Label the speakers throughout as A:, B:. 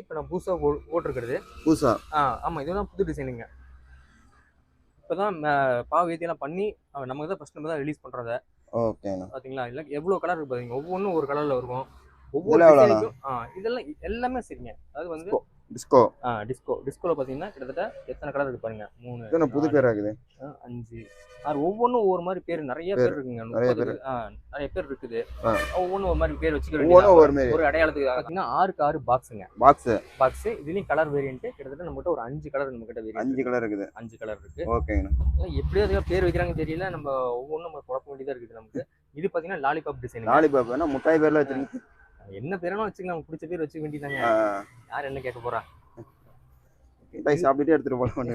A: இப்போ நான் புதுசாக போட்டிருக்கிறது
B: புதுசா?
A: ஆ ஆமாம் இதுதான் புது டிசைனுங்க. இப்போ தான் பாவ வேதியெல்லாம் பண்ணி நமக்கு தான் ஃபஸ்ட் நம்ம தான் ரிலீஸ் பண்ணுறத
B: ஓகேண்ணா.
A: பார்த்தீங்களா இல்லை எவ்வளோ கலர் இருக்கு பாத்தீங்க? ஒவ்வொன்றும் ஒரு கலரில் இருக்கும். ஒவ்வொரு ஆ இதெல்லாம் எல்லாமே சரிங்க. அது வந்து
B: டிஸ்கோ
A: ஆ டிஸ்கோ டிஸ்கோவில் பார்த்தீங்கன்னா கிட்டத்தட்ட எத்தனை கலர் இருக்கு பாருங்க மூணு
B: புது பேரா இருக்குது?
A: ஆ, அஞ்சு. ஆறு ஒவ்வொன்றும் ஒவ்வொரு மாதிரி பேர் நிறைய பேர். இருக்குங்க.
B: நிறைய
A: ஆ நிறைய பேர் இருக்குது. ஒவ்வொன்றும் ஒரு மாதிரி பேர் வச்சுக்க
B: மாரி
A: ஒரு அடையாளத்துக்கு பார்த்தீங்கன்னா ஆறுக்கு ஆறு பாக்ஸுங்க
B: பாக்ஸ்
A: பாக்ஸ் இதுலயும் கலர் வேரியன்ட் கிட்டத்தட்ட நம்மகிட்ட ஒரு அஞ்சு கலர் நம்ம கிட்ட வேரியன்ட்
B: அஞ்சு கலர் இருக்குது.
A: அஞ்சு கலர் இருக்கு.
B: ஓகேங்கண்ணா
A: எப்படி அதுக்கு பேர் வைக்கிறாங்கன்னு தெரியல. நம்ம ஒவ்வொன்றும் நம்ம குழப்ப வேண்டியதா இருக்குது நமக்கு. இது பாத்தீங்கன்னா லாலிபாப் டிசைன்
B: லாலிபாப் முட்டாய் பேர்ல வச்சிருக்கீங்க?
A: என்ன பேரும் வச்சுக்கலாம் பிடிச்ச பேர் வச்சுக்க வேண்டியதாங்க யார் என்ன கேட்க போறா?
B: சாப்பிட்டுட்டே எடுத்துட்டு போலாம்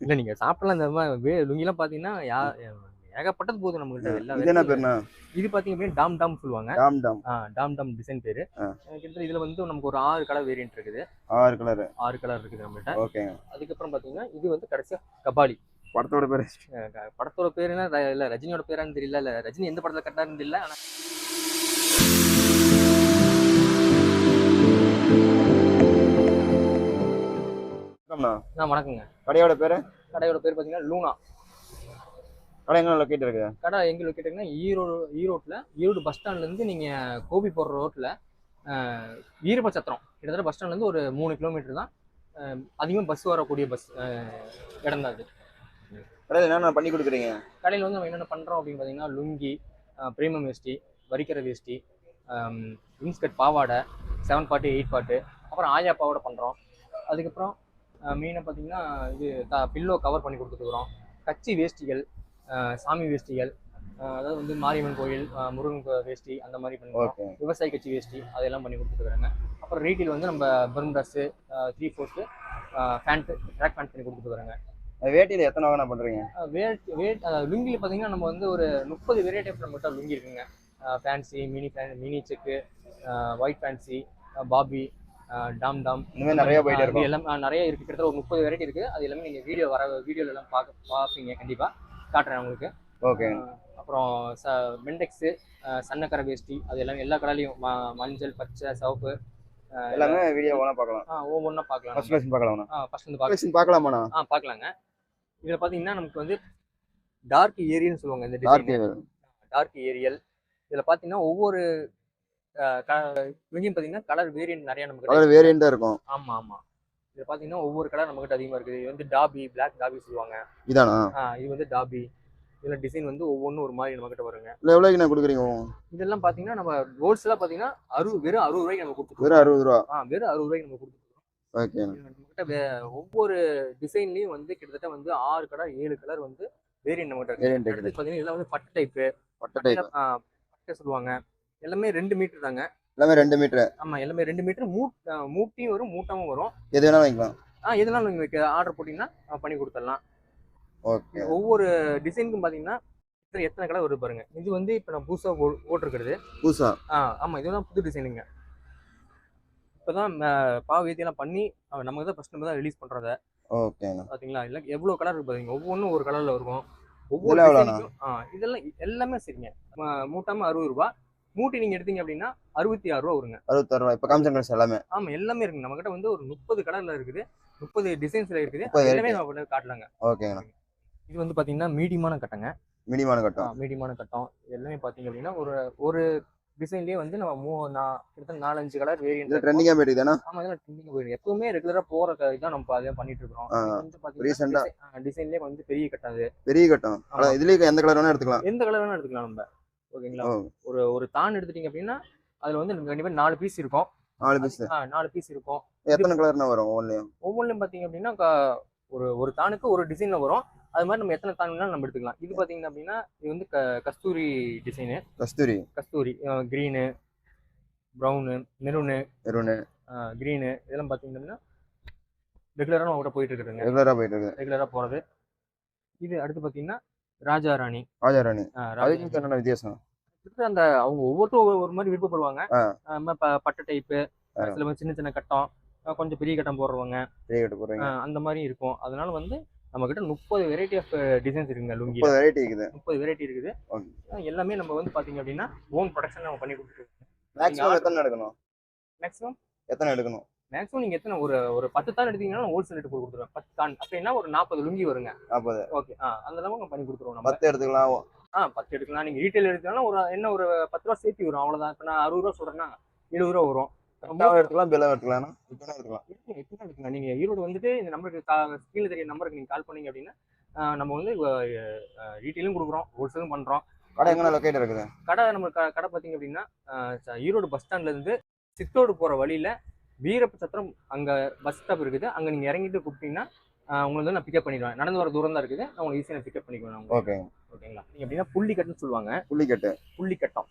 A: இல்ல நீங்க சாப்பிடலாம் இந்த மாதிரி லுங்கிலாம் பாத்தீங்கன்னா யா ஏகப்பட்டது போதும் நம்மகிட்ட எல்லா
B: இது என்ன பேருண்ணா?
A: இது பாத்தீங்க அப்படின்னா டாம் டாம் சொல்லுவாங்க.
B: Tom Tom.
A: Tom Tom design பேரு. கிட்டத்தட்ட இதுல வந்து நமக்கு ஒரு ஆறு கலர் வேரியன்ட் இருக்குது.
B: ஆறு கலர்.
A: ஆறு கலர் இருக்குது நம்மகிட்ட
B: ஓகேங்க
A: அதுக்கப்புறம் பாத்தீங்கன்னா இது வந்து கடைசியா கபாலி.
B: படத்தோட பேர்.
A: படத்தோட பேர் என்ன ர- இல்ல ரஜினியோட பேரான்னு தெரியல இல்ல ரஜினி எந்த படத்துல கரெக்டா தெரியல ஆனா நான் வணக்கங்க.
B: கடையோட பேரு?
A: கடையோட பேர் பாத்தீங்கன்னா லூனா.
B: கடை எங்க லொக்கேட் இருக்கு?
A: கடை எங்க லொக்கேட்டுங்கன்னா ஈரோடு ஈரோட்ல ஈரோடு பஸ் ஸ்டாண்ட்ல இருந்து நீங்க கோபி போற ரோட்ல வீரபச்சத்திரம். கிட்டத்தட்ட பஸ் ஸ்டாண்ட்ல இருந்து ஒரு மூணு கிலோமீட்டர் தான் அதிகமாக பஸ் வரக்கூடிய பஸ் இடம் தான் அது.
B: கடையில் என்னென்ன பண்ணி கொடுக்குறீங்க?
A: கடையில் வந்து நம்ம என்னென்ன பண்ணுறோம் அப்படின்னு பார்த்தீங்கன்னா லுங்கி பிரீமியம் வேஷ்டி வரிக்கிற வேஷ்டி இன்ஸ்கர்ட் பாவாடை செவன் பாட்டு எயிட் பாட்டு அப்புறம் ஆயா பாவாடை பண்ணுறோம் அதுக்கப்புறம் மெயினாக பார்த்தீங்கன்னா இது த பில்லோ கவர் பண்ணி கொடுத்துருக்குறோம் கச்சி வேஷ்டிகள் சாமி வேஷ்டிகள் அதாவது வந்து மாரியம்மன் கோயில் முருகன் வேஷ்டி அந்த மாதிரி பண்ணுறோம்
B: ஓகே.
A: விவசாய கட்சி வேஷ்டி அதெல்லாம் பண்ணி கொடுத்துருக்குறாங்க அப்புறம் ரீட்டில் வந்து நம்ம bermudas three fourth pant track pant பண்ணி கொடுத்துருக்குறாங்க
B: வேட்டியில எத்தனை வகை பண்றீங்க?
A: வேட் வேட் லுங்கியில் பார்த்தீங்கன்னா நம்ம வந்து ஒரு முப்பது வெரைட்டி ஆஃப் நம்மகிட்ட லுங்கி இருக்குங்க. Fancy mini fan mini check white fancy Bobby Tom Tom.
B: இந்த மாதிரி நிறைய போயிட்டே இருக்கும்.
A: எல்லாம் ஆ, நிறைய இருக்கு. கிட்டத்தட்ட ஒரு முப்பது வெரைட்டி இருக்கு. அது எல்லாமே நீங்க வீடியோ வர வீடியோல எல்லாம் பார்க்க பார்ப்பீங்க கண்டிப்பா. காட்டுறேன் உங்களுக்கு.
B: ஓகே.
A: ஆ, அப்புறம் ச மெண்டெக்ஸு சன்னக்கரை வேஷ்டி அது எல்லாமே எல்லா கலர்லையும் ம- மஞ்சள் பச்சை சிவப்பு ஆ,
B: எல்லாமே வீடியோ வேணா பார்க்கலாம்
A: ஆ, ஒவ்வொன்றா பார்க்கலாம்
B: ஃபர்ஸ்ட் கலெக்ஷன் பார்க்கலாம்ண்ணா
A: ஃபர்ஸ்ட் வந்து பார்க்கலாம்
B: பார்க்கலாமாண்ணா
A: ஆ பார்க்கலாங்க இதில் பார்த்தீங்கன்னா நமக்கு வந்து டார்க் ஏரியல்னு சொல்லுவாங்க இந்த
B: டார்க்
A: டிசைன் டார்க் ஏரியல். இதில் பார்த்தீங்கன்னா ஒவ்வொரு இங்கேயும் பார்த்தீங்கன்னா கலர் வேரியன்ட் நிறைய நமக்கு
B: கலர் வேரியண்டா இருக்கும்.
A: ஆமாம் ஆமாம் இதில் பார்த்தீங்கன்னா ஒவ்வொரு கலர் நம்மகிட்ட அதிகமாக இருக்குது. இது வந்து டாபி பிளாக் டாபி சொல்லுவாங்க.
B: இதானா?
A: இது வந்து டாபி. இதில் டிசைன் வந்து ஒவ்வொன்றும் ஒரு மாதிரி நம்மகிட்ட வருங்க.
B: இல்லை எவ்வளோக்கு நான் கொடுக்குறீங்க?
A: இதெல்லாம் பார்த்தீங்கன்னா நம்ம ஹோல்சேலாக பார்த்தீங்கன்னா அறுபது வெறும் அறுபது ரூபாய்க்கு நம்ம கொடுத்துருக்கோம்
B: வெறும் அறுபது ரூபா?
A: ஆ வெறும் அறுபது ரூபாய்க்கு நம்ம கொடுத்துருக்கோம்
B: ஓகே.
A: நம்மகிட்ட ஒவ்வொரு டிசைன்லயும் வந்து கிட்டத்தட்ட வந்து ஆறு கலர் ஏழு கலர் வந்து வேரியன்ட் நம்மகிட்ட இருக்கு.
B: வேரியன்ட்
A: பாத்தீங்கன்னா இதெல்லாம் வந்து பட்டு டைப்பு
B: பட்டை டைப்
A: பட்டை சொல்லுவாங்க. எல்லாமே ரெண்டு மீட்டர் தாங்க.
B: எல்லாமே ரெண்டு மீட்டர்
A: ஆமா எல்லாமே ரெண்டு மீட்டர் மூ ஆ, மூட்டியும் வரும் மூட்டாவும் வரும்.
B: எது வேணாலும் வாங்கிக்கலாம்.
A: ஆ இதெல்லாம் நீங்க ஆர்டர் போட்டீங்கன்னா பண்ணி கொடுத்துடலாம்.
B: ஓகே.
A: ஒவ்வொரு டிசைனுக்கும் பாத்தீங்கன்னா எத்தனை- எத்தனை கலர் வருது பாருங்க. இது வந்து இப்போ நான் புதுசா போ- போட்டிருக்கிறது
B: புதுசா?
A: ஆ ஆமா இதுதான் புது டிசைனுங்க இப்போதான் பாவ வேதியெல்லாம் பண்ணி நமக்கு தான் ஃபர்ஸ்ட் நம்ம தான் ரிலீஸ் பண்றத.
B: ஓகேண்ணா.
A: பாத்தீங்களா? இல்ல எவ்வளவு கலர் இருக்கு பாத்தீங்க? ஒவ்வொன்றும் ஒரு கலர்ல இருக்கும். ஒவ்வொரு
B: இதெல்லாம்
A: ஆ இதெல்லாம் எல்லாமே சரிங்க. ம- மூட்டாம அறுபது ரூபா. மூட்டி நீங்க எடுத்தீங்க அப்படின்னா அறுபத்தி ஆறு ரூபா வருங்க.
B: அறுபத்தாறு ரூபா. இப்போ கலர்ஸ் எல்லாமே.
A: ஆமா எல்லாமே இருக்குங்க. நம்ம கிட்ட வந்து ஒரு முப்பது கலர்ல இருக்குது. முப்பது டிசைன்ஸ்ல இருக்குது. எல்லாமே நம்ம கிட்ட காட்டலாங்க.
B: ஓகேங்கண்ணா.
A: இது வந்து பாத்தீங்கன்னா மீடியமான கட்டங்க.
B: மினிமான கட்டம்.
A: மீடியமான கட்டம். எல்லாமே பாத்தீங்க அப்படின்னா ஒரு ஒரு டிசைன்லயே வந்து நம்ம மூ நான் கிட்டத்தட்ட நாலஞ்சு கலர் வேரியன்ட்
B: ட்ரெண்டிங்காக போயிட்டு தானே
A: ஆமா இதெல்லாம் ட்ரெண்டிங் போயிடும் எப்பவுமே ரெகுலரா போற இதான் நம்ம அதே பண்ணிட்டு இது வந்து. பாத்தீங்கன்னா டிசைன்லயே வந்து பெரிய கட்டம் அது.
B: பெரிய கட்டம். இதுலயே எந்த கலர் வேணா எடுத்துக்கலாம்.
A: எந்த கலர் வேணா எடுத்துக்கலாம் நம்ம. ஓகேங்களா? ஒரு ஒரு தான் எடுத்துட்டீங்க அப்படின்னா அதுல வந்து கண்டிப்பா நாலு பீஸ் இருக்கும்.
B: நாலு பீஸ்
A: ஆ, நாலு பீஸ் இருக்கும்.
B: எத்தனை கலர்னா வரும் ஒவ்வொன்றையும்
A: ஒவ்வொன்றும் பாத்தீங்க அப்படின்னா ஒரு ஒரு தானுக்கு ஒரு டிசைன்ல வரும். அது மாதிரி நம்ம எத்தனை தான் வேணாலும் நம்ம எடுத்துக்கலாம். இது பாத்தீங்க அப்படின்னா இது வந்து Kasturi design
B: Kasturi.
A: Kasturi green brown maroon
B: maroon
A: green இதெல்லாம் பாத்தீங்க அப்படின்னா ரெகுலராக நம்ம கூட போயிட்டு இருக்குதுங்க.
B: ரெகுலராக போயிட்டு இருக்குது
A: ரெகுலராக போறது. இது அடுத்து பாத்தீங்கன்னா ராஜா ராணி. ராஜா
B: அதுக்கு என்னென்ன வித்தியாசம்?
A: அந்த அவங்க ஒவ்வொருத்தரும் ஒவ்வொரு ஒரு மாதிரி விருப்பப்படுவாங்க. பட்டை டைப்பு. சில சின்ன சின்ன கட்டம் கொஞ்சம் பெரிய கட்டம் போடுறவங்க.
B: பெரிய கட்டு போடுறீங்க
A: அஹ் அந்த மாதிரி இருக்கும். அதனால வந்து நம்ம கிட்ட முப்பது வெரைட்டி ஆஃப் டிசைன்ஸ் இருக்குங்க லுங்கி
B: முப்பது வெரைட்டி இருக்குது.
A: முப்பது வெரைட்டி இருக்குது. எல்லாமே நம்ம வந்து பாத்தீங்க அப்படின்னா ஓன் ப்ரொடக்ஷன் நம்ம பண்ணி கொடுத்துருக்கோம்.
B: மேக்ஸிமம் எத்தனை எடுக்கணும்?
A: மேக்ஸிமம்
B: எத்தனை எடுக்கணும்?
A: மேக்ஸிமம் நீங்க எத்தனை ஒரு ஒரு பத்து தான் எடுத்தீங்கன்னா ஹோல்சேல் ரேட் கொடுத்துருவேன். பத்து தான். அப்படின்னா ஒரு நாற்பது லுங்கி வருங்க.
B: நாற்பது
A: ஓகே ஆ அந்த அளவுக்கு பண்ணி கொடுத்துருவோம் நம்ம.
B: பத்து எடுத்துக்கலாம்.
A: ஆ பத்து எடுக்கலாம். நீங்க ரீட்டைல் எடுத்தீங்கன்னா ஒரு என்ன ஒரு பத்து ரூபா சேர்த்து வரும். அவ்வளவுதான். இப்போ நான் அறுபது ரூபா சொல்றேன்னா எழுபது ரூபா வரும்.
B: எடுத்துக்கலாம்? பெல்லாம் எடுத்துக்கலாம். இப்போ எடுத்துக்கலாம்?
A: எப்படின்னா இருக்குங்க நீங்க ஈரோடு வந்துட்டு இந்த நம்பருக்கு ஸ்க்ரீன்ல தெரிய நம்பருக்கு நீங்க கால் பண்ணீங்க அப்படின்னா நம்ம வந்து ரீட்டைலும் கொடுக்குறோம் ஹோல்சேலும் பண்றோம்.
B: கடை எங்கே லொக்கேட் இருக்குது?
A: கடை நம்ம கடை பார்த்தீங்க அப்படின்னா ஈரோடு பஸ் ஸ்டாண்ட்ல இருந்து சித்தோடு போற வழியில வீரப்ப சத்திரம் அங்க பஸ் ஸ்டாப் இருக்குது. அங்க நீங்க இறங்கிட்டு கூப்பிட்டீங்கன்னா உங்களை வந்து நான் பிக்கப் பண்ணிடுவேன். நடந்து வர தூரம் தான் இருக்குது. நான் உங்களுக்கு ஈஸியாக பிக்கப் பண்ணிக்குவேன்.
B: ஓகேங்க.
A: ஓகேங்களா? நீங்க எப்படின்னா புள்ளி கட்டுன்னு சொல்லுவாங்க.
B: புள்ளிக்கட்டு.
A: புள்ளி கட்டம்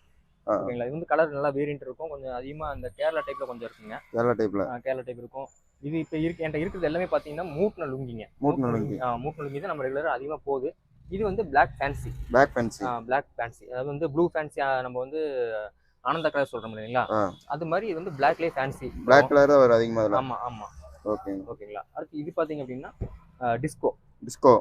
B: ஆ.
A: ஓகேங்களா? இது வந்து கலர் நல்லா வேரியன்ட் இருக்கும். கொஞ்சம் அதிகமா அந்த கேரளா டைப்ல கொஞ்சம் இருக்குங்க.
B: டைப்ல
A: ஆ, கேரளா டைப் இருக்கும். இது இப்போ இருக்கு என்கிட்ட இருக்கிறது எல்லாமே பார்த்தீங்கன்னா மூட்டின லுங்கிங்க.
B: மூட்டின லுங்கி.
A: மூட்டின லுங்கி தான் நம்ம ரெகுலராக அதிகமாக போகுது. இது வந்து black fancy
B: pack fancy
A: black fancy அதாவது வந்து ப்ளூ ஃபேன்சி நம்ம வந்து ஆனந்த கலர் சொல்றோம் இல்லைங்களா?
B: ஆ.
A: அது மாதிரி இது வந்து பிளாக்லேயே ஃபேன்சி
B: பிளாக் கலர் தான் வரும் அதிகமாக
A: ஆமா ஆமா.
B: ஓகேங்க
A: ஓகேங்களா? அடுத்து இது பார்த்தீங்க அப்படின்னா டிஸ்கோ
B: டிஸ்கோ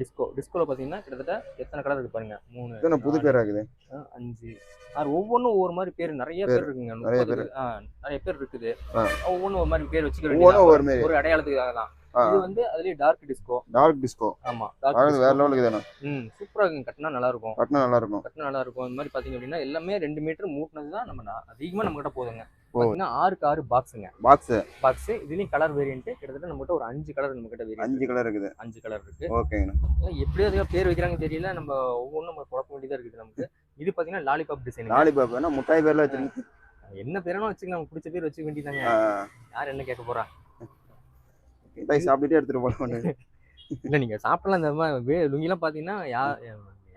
A: டிஸ்கோ டிஸ்கோவில் பார்த்தீங்கன்னா கிட்டத்தட்ட எத்தனை கலர் இருக்கு பாருங்க? மூணு
B: புது பேர் ஆகுது?
A: ஆ, அஞ்சு. ஆறு ஒவ்வொன்றும் ஒவ்வொரு மாதிரி பேர் நிறைய பேர். இருக்குங்க.
B: நிறைய
A: ஆ, நிறைய பேர் இருக்குது.
B: ஆ.
A: ஒவ்வொன்றும் ஒரு மாதிரி பேர் வச்சுக்க
B: ஒவ்வொன்றும்
A: வேண்டியது
B: ஒவ்வொரு மாரி
A: ஒரு அடையாளத்துக்காக தான். இது வந்து அதுலயே டார்க் டிஸ்கோ
B: டார்க் டிஸ்கோ
A: ஆமா டார்க்
B: வேற லெவலுக்கு தானே
A: ம் சூப்பரா இருக்குங்க. கட்டினா நல்லா இருக்கும்
B: கட்டினா நல்லா இருக்கும்
A: கட்டினா நல்லா இருக்கும் இந்த மாதிரி பாத்தீங்க அப்படின்னா எல்லாமே ரெண்டு மீட்டர் மூட்டினது தான் நம்ம அதிகமா நம்ம கிட்ட போதுங்க. பாத்தீங்கன்னா ஆறுக்கு ஆறு பாக்ஸுங்க
B: பாக்ஸ்
A: பாக்ஸ் இதுலயும் கலர் வேரியன்ட் கிட்டத்தட்ட நம்ம கிட்ட ஒரு அஞ்சு கலர் நம்ம கிட்ட வேரியன்ட்
B: அஞ்சு கலர் இருக்குது.
A: அஞ்சு கலர் இருக்கு.
B: ஓகேங்கண்ணா
A: அதெல்லாம் எப்படி அதுக்கு பேர் வைக்கிறாங்க தெரியல. நம்ம ஒவ்வொன்றும் நம்ம குழப்ப வேண்டியதா இருக்குது நமக்கு. இது பாத்தீங்கன்னா லாலிபாப் டிசைன்
B: லாலிபாப் முட்டாய் பேர்ல வச்சிருக்கீங்க?
A: என்ன பேரும் வச்சுக்கலாம். பிடிச்ச பேர் வச்சுக்க வேண்டியதாங்க யார் என்ன கேட்க போறா?
B: முட்டாய் சாப்பிட்டுட்டே எடுத்துட்டு போல
A: இல்ல. நீங்க சாப்பிடலாம் இந்த மாதிரி லுங்கிலாம் பாத்தீங்கன்னா யா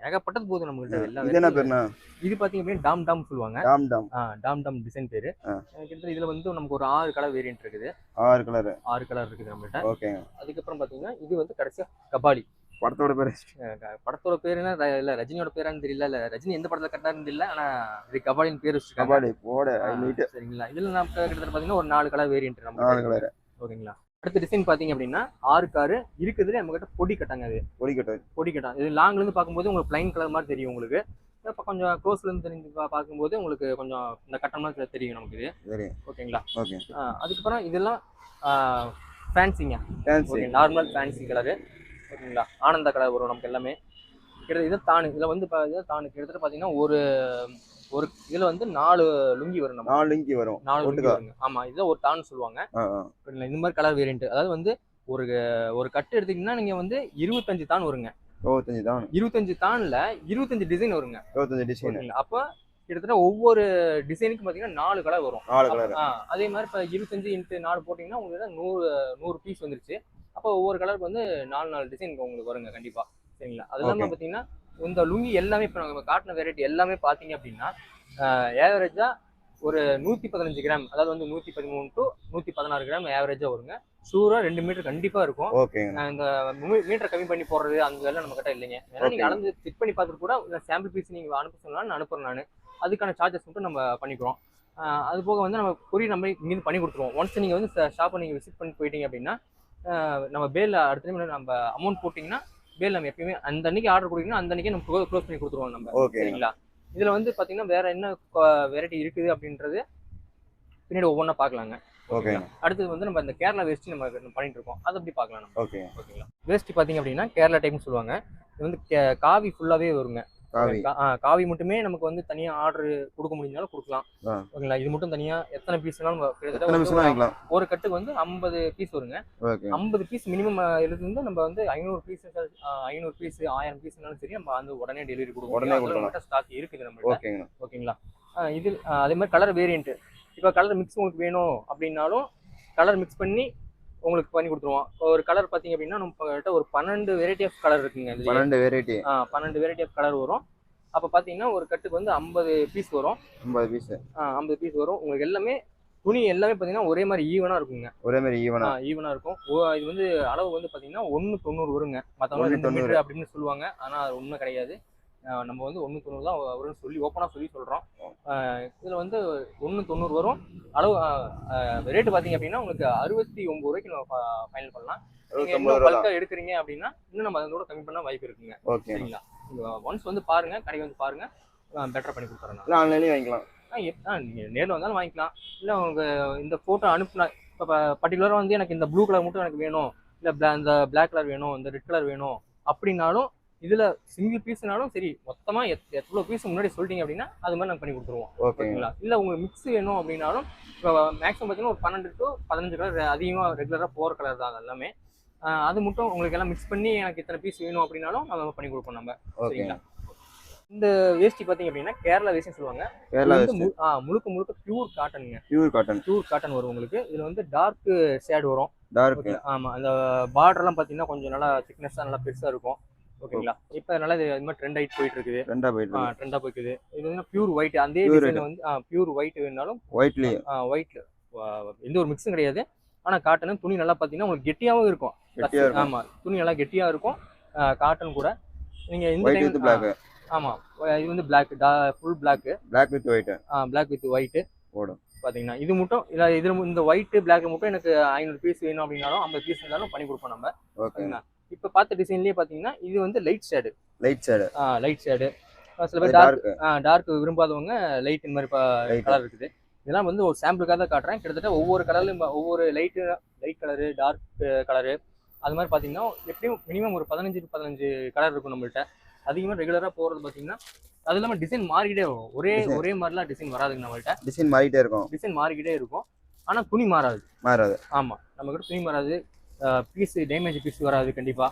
A: ஏகப்பட்டது போதும் நம்ம கிட்ட எல்லா
B: இது என்ன பேருண்ணா?
A: இது பாத்தீங்க அப்படின்னா டாம் டாம் சொல்லுவாங்க.
B: Tom Tom.
A: Tom Tom design பேரு. கிட்டத்தட்ட இதுல வந்து நமக்கு ஒரு ஆறு கலர் வேரியன்ட் இருக்குது.
B: ஆறு கலர்.
A: ஆறு கலர் இருக்குது நம்மகிட்ட
B: ஓகேங்க
A: அதுக்கப்புறம் பாத்தீங்கன்னா இது வந்து கடைசியா கபாலி.
B: படத்தோட பேர்.
A: படத்தோட பேருனா இல்ல ரஜினியோட பேரான்னு தெரியல. இல்ல ரஜினி எந்த படத்துல கட்டாருன்னு தெரியல. ஆனா இது கபாலின்னு பேர் வச்சிருக்காங்க.
B: கபாடி போட
A: சரிங்களா. இதுல நமக்கு கிட்டத்தட்ட பாத்தீங்கன்னா ஒரு நாலு கலர் வேரியன்ட் நம்ம
B: நாலு கலர்.
A: ஓகேங்களா? அடுத்த டிசைன் பாத்தீங்க அப்படின்னா ஆறு இருக்குதுல நம்ம கிட்ட பொடி கட்டாங்க அது.
B: பொடிக்கட்டு
A: பொடி கட்டம் இது லாங்ல இருந்து பார்க்கும்போது உங்களுக்கு பிளைன் கலர் மாதிரி தெரியும் உங்களுக்கு. இப்போ கொஞ்சம் க்ளோஸ்ல இருந்து தெரிஞ்சு பார்க்கும்போது உங்களுக்கு கொஞ்சம் இந்த கட்டம்லாம் தெரியும் நமக்கு இது.
B: சரி
A: ஓகேங்களா
B: ஓகே
A: அதுக்கப்புறம் இதெல்லாம் ஃபேன்சிங்க
B: ஃபேன்சி
A: நார்மல் ஃபேன்சி கலரு ஓகேங்களா ஆனந்த கலர் வரும் நமக்கு எல்லாமே. கிட்ட இது தானு இதில் வந்து பா- இது தானு கிட்டத்தட்ட பார்த்தீங்கன்னா ஒரு ஒரு இதில் வந்து நாலு லுங்கி வரும்
B: நாலு இங்கி வரும்.
A: நாலு லுங்கி. வருங்க ஆமாம் இதுதான் ஒரு தான்னு சொல்லுவாங்க? இந்த மாதிரி கலர் வேரியன்ட் அதாவது வந்து ஒரு ஒரு கட்டு எடுத்தீங்கன்னா நீங்கள் வந்து இருபத்தஞ்சு தான் வருங்க.
B: இருபத்தஞ்சு தான்
A: இருபத்தஞ்சு தான்ல இருபத்தஞ்சு டிசைன் வருங்க.
B: இருபத்தஞ்சு டிசைன்
A: அப்ப கிட்டத்தட்ட ஒவ்வொரு டிசைனுக்கும் பாத்தீங்கன்னா நாலு கலர் வரும்.
B: நாலு கலர்
A: அதே மாதிரி இப்ப இருபத்தஞ்சு இன்ட்டு நாலு போட்டீங்கன்னா உங்களுக்கு நூறு நூறு பீஸ் வந்துருச்சு. அப்போ ஒவ்வொரு கலருக்கு வந்து நாலு நாலு டிசைன் உங்களுக்கு வருங்க கண்டிப்பா. சரிங்களா? அது இல்லாம. பாத்தீங்கன்னா இந்த லுங்கி எல்லாமே இப்போ நம்ம காட்டின வெரைட்டி எல்லாமே பாத்தீங்க அப்படின்னா ஏவரேஜா ஒரு நூத்தி பதினஞ்சு கிராம் அதாவது வந்து நூத்தி பதிமூணு டு நூத்தி பதினாறு கிராம் ஏவரேஜா வருங்க. ஷூரா ரெண்டு மீட்டர் கண்டிப்பா இருக்கும். இந்த மீட்டர் கம்மி பண்ணி போடுறது அந்த வேலை நம்ம கிட்ட இல்லைங்க. வேணா நீங்க
B: Okay.
A: அளந்து செக் பண்ணி பார்த்துட்டு கூட இல்லை சாம்பிள் பீஸ் நீங்க அனுப்ப சொன்னாலும் நான் அனுப்புறேன் நான். அதுக்கான சார்ஜஸ் மட்டும் நம்ம பண்ணிக்கிறோம். அது போக வந்து நம்ம கொரியர் நம்ம இங்கிருந்து பண்ணி கொடுத்துருவோம். ஒன்ஸ் நீங்க வந்து ஷாப்பை நீங்க விசிட் பண்ணி போயிட்டீங்க அப்படின்னா நம்ம பேல் அடுத்த நம்ம அமௌண்ட் போட்டிங்கன்னா பேல் நம்ம எப்பயுமே அந்த அன்னைக்கு ஆர்டர் கொடுத்தீங்கன்னா அந்த அன்னைக்கே நம்ம க்ளோஸ் பண்ணி கொடுத்துருவோம் நம்ம.
B: ஓகே
A: சரிங்களா? இதுல வந்து பாத்தீங்கன்னா வேற என்ன வெரைட்டி இருக்குது அப்படின்றது பின்னாடி ஒவ்வொன்றா பார்க்கலாங்க
B: ஓகேங்க
A: அடுத்தது வந்து நம்ம இந்த கேரளா வேஸ்ட் நம்ம பண்ணிட்டு இருக்கோம். அதை அப்படி பார்க்கலாம் நம்ம?
B: ஓகே
A: ஓகேங்களா? வேஷ்டி பார்த்தீங்க அப்படின்னா கேரளா டைப்னு சொல்லுவாங்க. இது வந்து காவி ஃபுல்லாகவே வருங்க.
B: காவி.
A: மட்டுமே நமக்கு வந்து தனியாக ஆர்டர் கொடுக்க முடிஞ்சாலும் கொடுக்கலாம். ஓகேங்களா? இது மட்டும் தனியாக எத்தனை பீஸ் வேணாலும் நம்ம ஒரு கட்டுக்கு வந்து ஐம்பது பீஸ் வருங்க. ஐம்பது பீஸ் மினிமம் இருந்து நம்ம வந்து ஐநூறு பீஸ் ஐநூறு பீஸ் ஆயிரம் பீஸ்னாலும் சரி நம்ம வந்து உடனே டெலிவரி கொடுக்க
B: உடனே.
A: ஸ்டாக் இருக்குது
B: ஓகேங்கண்ணா
A: ஓகேங்களா? இது அதே மாதிரி கலர் வேரியன்ட் இப்போ கலர் மிக்ஸ் உங்களுக்கு வேணும் அப்படின்னாலும் கலர் மிக்ஸ் பண்ணி உங்களுக்கு பண்ணி கொடுத்துருவோம். ஒரு கலர் பார்த்தீங்க அப்படின்னா நம்ம கிட்ட ஒரு பன்னெண்டு வெரைட்டி ஆஃப் கலர் இருக்குங்க.
B: பன்னெண்டு வெரைட்டி
A: ஆ பன்னெண்டு வெரைட்டி ஆஃப் கலர் வரும். அப்போ பார்த்தீங்கன்னா ஒரு கட்டுக்கு வந்து ஐம்பது பீஸ் வரும்.
B: ஐம்பது பீஸ்
A: ஐம்பது பீஸ் வரும். உங்களுக்கு எல்லாமே துணி எல்லாமே பார்த்தீங்கன்னா ஒரே மாதிரி ஈவனாக இருக்குங்க.
B: ஒரே மாதிரி ஈவனா
A: ஈவனாக இருக்கும். இது வந்து அளவு வந்து பார்த்தீங்கன்னா ஒன்று தொண்ணூறு வருங்க. மற்றவங்க ரெண்டு. மீட்டர் அப்படின்னு சொல்லுவாங்க. ஆனால் அது உண்மை கிடையாது. நம்ம வந்து ஒன்று தொண்ணூறு தான் வரும்னு சொல்லி ஓப்பனாக சொல்லி சொல்கிறோம் இதில் வந்து ஒன்று தொண்ணூறு வரும். அளவு ரேட்டு பார்த்தீங்க அப்படின்னா உங்களுக்கு அறுபத்தி ஒம்பது ரூபாய்க்கு நம்ம ஃபைனல் பண்ணலாம். நீங்கள் பல்காக எடுக்கிறீங்க அப்படின்னா இன்னும் நம்ம அதோட கம்மி பண்ண வாய்ப்பு இருக்குங்க. சரிங்களா? ஒன்ஸ் வந்து பாருங்க கடைக்கு வந்து பாருங்க பெட்டர் பண்ணி கொடுத்துறேன்
B: ஆன்லைன்லேயும் வாங்கிக்கலாம்.
A: ஆ, எப்- ஆ, நீங்க நேரில் வந்தாலும் வாங்கிக்கலாம். இல்லை உங்களுக்கு இந்த ஃபோட்டோ அனுப்புனா இப்போ பர்டிகுலராக வந்து எனக்கு இந்த ப்ளூ கலர் மட்டும் எனக்கு வேணும். இல்லை இந்த பிளாக் கலர் வேணும் இந்த ரெட் கலர் வேணும். அப்படின்னாலும் இதில் சிங்கிள் பீஸ்னாலும் சரி மொத்தமாக எத் எவ்வளோ பீஸ் முன்னாடி சொல்லிட்டீங்க அப்படின்னா அது மாதிரி நாங்கள் பண்ணி கொடுத்துருவோம்.
B: ஓகேங்க.
A: ஓகேங்களா? இல்லை உங்களுக்கு மிக்ஸ் வேணும் அப்படின்னாலும் இப்போ மேக்ஸிமம் பார்த்தீங்கன்னா ஒரு பன்னெண்டு டு பதினஞ்சு கலர் அதிகமாக ரெகுலராக போகிற கலர் தான் அது எல்லாமே. அது மட்டும் உங்களுக்கு எல்லாம் மிக்ஸ் பண்ணி எனக்கு இத்தனை பீஸ் வேணும் அப்படின்னாலும் நம்ம பண்ணி கொடுப்போம் நம்ம. சரிங்களா? இந்த வேஷ்டி பார்த்தீங்க அப்படின்னா கேரளா வேஷ்டின்னு சொல்லுவாங்க.
B: கேரளா
A: முழுக்க முழுக்க பியூர் காட்டனுங்க
B: பியூர் காட்டன்
A: பியூர் காட்டன் வரும் உங்களுக்கு. இதுல வந்து டார்க் ஷேட் வரும்.
B: டார்க்
A: ஆமா. அந்த பார்டர்லாம் பார்த்தீங்கன்னா கொஞ்சம் நல்லா திக்னஸாக நல்லா பெருசா இருக்கும். ஓகேங்களா? இப்போ நல்லா இது மாதிரி ட்ரெண்ட் ஆகிட்டு போயிட்டு இருக்குது
B: ரெண்டா போயிட்டு
A: ட்ரெண்டாக போய்க்குது இது வந்து பியூர் ஒயிட் அதே டிசைன் வந்து பியூர் ஒயிட் வேணாலும்
B: ஒயிட்லயே
A: ஒயிட்ல எந்த ஒரு மிக்ஸும் கிடையாது. ஆனா காட்டன் துணி நல்லா பார்த்தீங்கன்னா உங்களுக்கு கெட்டியாவும் இருக்கும். ஆமா துணி நல்லா கெட்டியா இருக்கும். காட்டன் கூட. நீங்க இந்த டைம் ஆமா இது வந்து black full black
B: black with white
A: black with white
B: ஓடும்
A: பாத்தீங்கன்னா இது மட்டும் இல்ல இதுல இந்த ஒயிட் பிளாக் மட்டும் எனக்கு ஐநூறு பீஸ் வேணும் அப்படின்னாலும் ஐம்பது பீஸ் இருந்தாலும் பண்ணி கொடுப்போம் நம்ம.
B: ஓகே.
A: சரிங்களா? இப்போ பார்த்த டிசைன்லயே பாத்தீங்கன்னா இது வந்து light shade
B: light side
A: light shade சில பேர் டார்க்
B: டார்க்
A: டார்க் விரும்பாதவங்க லைட் இந்த மாதிரி. கலர் இருக்குது. இதெல்லாம் வந்து ஒரு சாம்பிளுக்காக தான் காட்டுறேன். கிட்டத்தட்ட ஒவ்வொரு கலர்லையும் ஒவ்வொரு light light colour dark colour அது மாதிரி பார்த்தீங்கன்னா எப்படியும் மினிமம் ஒரு பதினஞ்சு பதினஞ்சு கலர் இருக்கும் நம்மள்ட்ட. அதிகமாக ரெகுலராக போகிறது பார்த்தீங்கன்னா அது இல்லாமல் டிசைன் மாறிக்கிட்டே வரும். ஒரே. ஒரே மாதிரிலாம் டிசைன் வராதுங்க நம்மள்ட்ட.
B: டிசைன் மாறிட்டே இருக்கும்.
A: டிசைன் மாறிக்கிட்டே இருக்கும். ஆனால் துணி மாறாது.
B: மாறாது.
A: ஆமாம் நம்மக்கிட்ட துணி மாறாது. பீஸ் டேமேஜ் பீஸ் வராது கண்டிப்பாக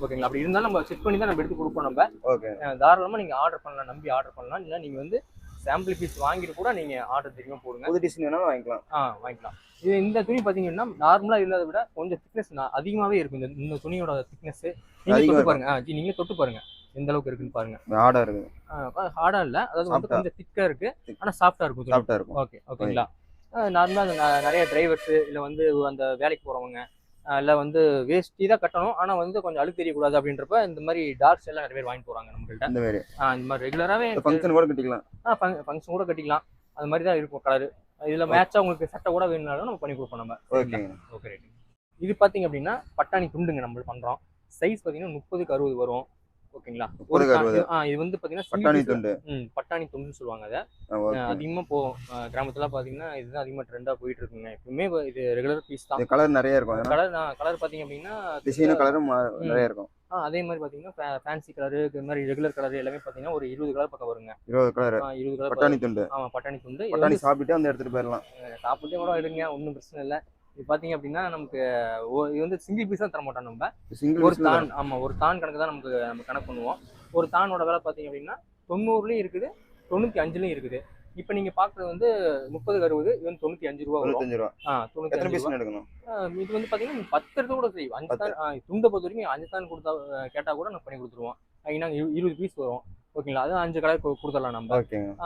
A: ஓகேங்களா அப்படி இருந்தாலும் நம்ம செக் பண்ணி தான் நம்ம எடுத்து கொடுப்போம் நம்ம.
B: ஓகே
A: அஹ் தாராளமா நீங்க ஆர்டர் பண்ணலாம் நம்பி ஆர்டர் பண்ணலாம். இல்லை நீங்க வந்து சாம்பிள் பீஸ் வாங்கிட்டு கூட நீங்க ஆர்டர் தெரியுமா போடுங்க.
B: புது டிசைன் வேணாலும் வாங்கிக்கலாம்.
A: ஆ வாங்கிக்கலாம். இது இந்த துணி பாத்தீங்கன்னா நார்மலா இல்லாத விட கொஞ்சம் திக்னஸ் அதிகமாவே இருக்கும். இந்த இந்த துணியோட திக்னஸ் நீங்க
B: அதிகமா
A: தொட்டு பாருங்க. ஆ, ஜி, நீங்க தொட்டு பாருங்க. எந்த அளவுக்கு இருக்குன்னு பாருங்க.
B: ஆடா இருக்குது
A: ஹார்டா இல்ல. அதாவது வந்து. கொஞ்சம் திக்கா இருக்கு. ஆனா சாஃப்டா இருக்கும்
B: சாஃப்டா இருக்கும்.
A: ஓகே ஓகேங்களா நார்மலா நிறைய டிரைவர்ஸ் இல்ல வந்து அந்த வேலைக்கு போறவங்க. இல்ல வந்து வேஷ்டி தான் கட்டணும். ஆனா வந்து கொஞ்சம் அழுக்கு தெரியக்கூடாது அப்படின்றப்ப இந்த மாதிரி டார்க்ஸ் எல்லாம் நிறைய பேர் வாங்கிட்டு போறாங்க நம்மள்ட்ட
B: இந்த மாதிரி.
A: ஆ, இந்த மாதிரி ரெகுலராகவே
B: ஃபங்க்ஷன் கூட கட்டிக்கலாம்.
A: ஃபங்க்ஷன் கூட கட்டிக்கலாம். அது மாதிரி தான் இருக்கும் கலர் இதில் மேட்சாக உங்களுக்கு சட்டை கூட வேணும்னாலும் நம்ம பண்ணி கொடுப்போம் நம்ம.
B: ஓகேங்க
A: ஓகே ரைட் இது பார்த்தீங்க அப்படின்னா பட்டாணி துண்டுங்க நம்ம பண்ணுறோம் சைஸ் பார்த்தீங்கன்னா முப்பதுக்கு அறுபது வரும். ஓகேங்களா? ஒரு இது வந்து பார்த்தீங்கன்னா
B: பட்டாணி துண்டு.
A: பட்டாணி துண்டுன்னு சொல்லுவாங்க அதை. அதிகமாக போகும் கிராமத்துல பார்த்தீங்கன்னா இதுதான் அதிகமாக ட்ரெண்டாக போயிட்டு இருக்குங்க எப்பவுமே இது ரெகுலர் பீஸ் தான்.
B: கலர் நிறைய இருக்கும்.
A: கலர் கலர் பார்த்தீங்க அப்படின்னா
B: டிசைனும் கலரும் நிறைய இருக்கும்.
A: அதே மாதிரி பார்த்தீங்கன்னா ஃபேன்சி கலரு இது மாதிரி ரெகுலர் கலர் எல்லாமே பார்த்தீங்கன்னா ஒரு இருபது கலர் பக்கம் வருங்க.
B: இருபது கலர்
A: இருபது கலர்
B: பட்டாணி துண்டு.
A: ஆமாம் பட்டாணி துண்டு.
B: பட்டாணி
A: வந்து
B: சாப்பிட்டுட்டு வந்து எடுத்துட்டு போயிடலாம்
A: சாப்பிட்டே கூட எடுங்க ஒன்றும் பிரச்சனை இல்லை. இது பார்த்தீங்க அப்படின்னா நமக்கு இது வந்து சிங்கிள் பீஸ் தான் தர மாட்டோம் நம்ம.
B: சிங்கிள்
A: ஒரு தான் ஆமாம் ஒரு தான் கணக்கு தான் நமக்கு நம்ம கணக்கு பண்ணுவோம். ஒரு தானோட விலை பார்த்தீங்க அப்படின்னா தொண்ணூறுலையும் இருக்குது தொண்ணூற்றி அஞ்சுலையும் இருக்குது. இப்போ நீங்கள் பார்க்குறது வந்து முப்பது அறுபது இது வந்து தொண்ணூற்றி அஞ்சு ரூபா
B: தொண்ணூத்தஞ்சு ரூபா.
A: ஆ
B: எத்தனை
A: அஞ்சு ரூபா.
B: எடுக்கணும்?
A: இது வந்து பார்த்தீங்கன்னா நீங்க பத்து எடுத்து கூட செய்யும் அஞ்சு தான் துண்டை பொறுத்த வரைக்கும் அஞ்சு தான் கொடுத்தா கேட்டால் கூட நம்ம பண்ணி கொடுத்துருவோம். ஏன்னா இருபது பீஸ் வரும். ஓகேங்களா? அது அஞ்சு கலர் கொடுத்துடலாம் நம்ம.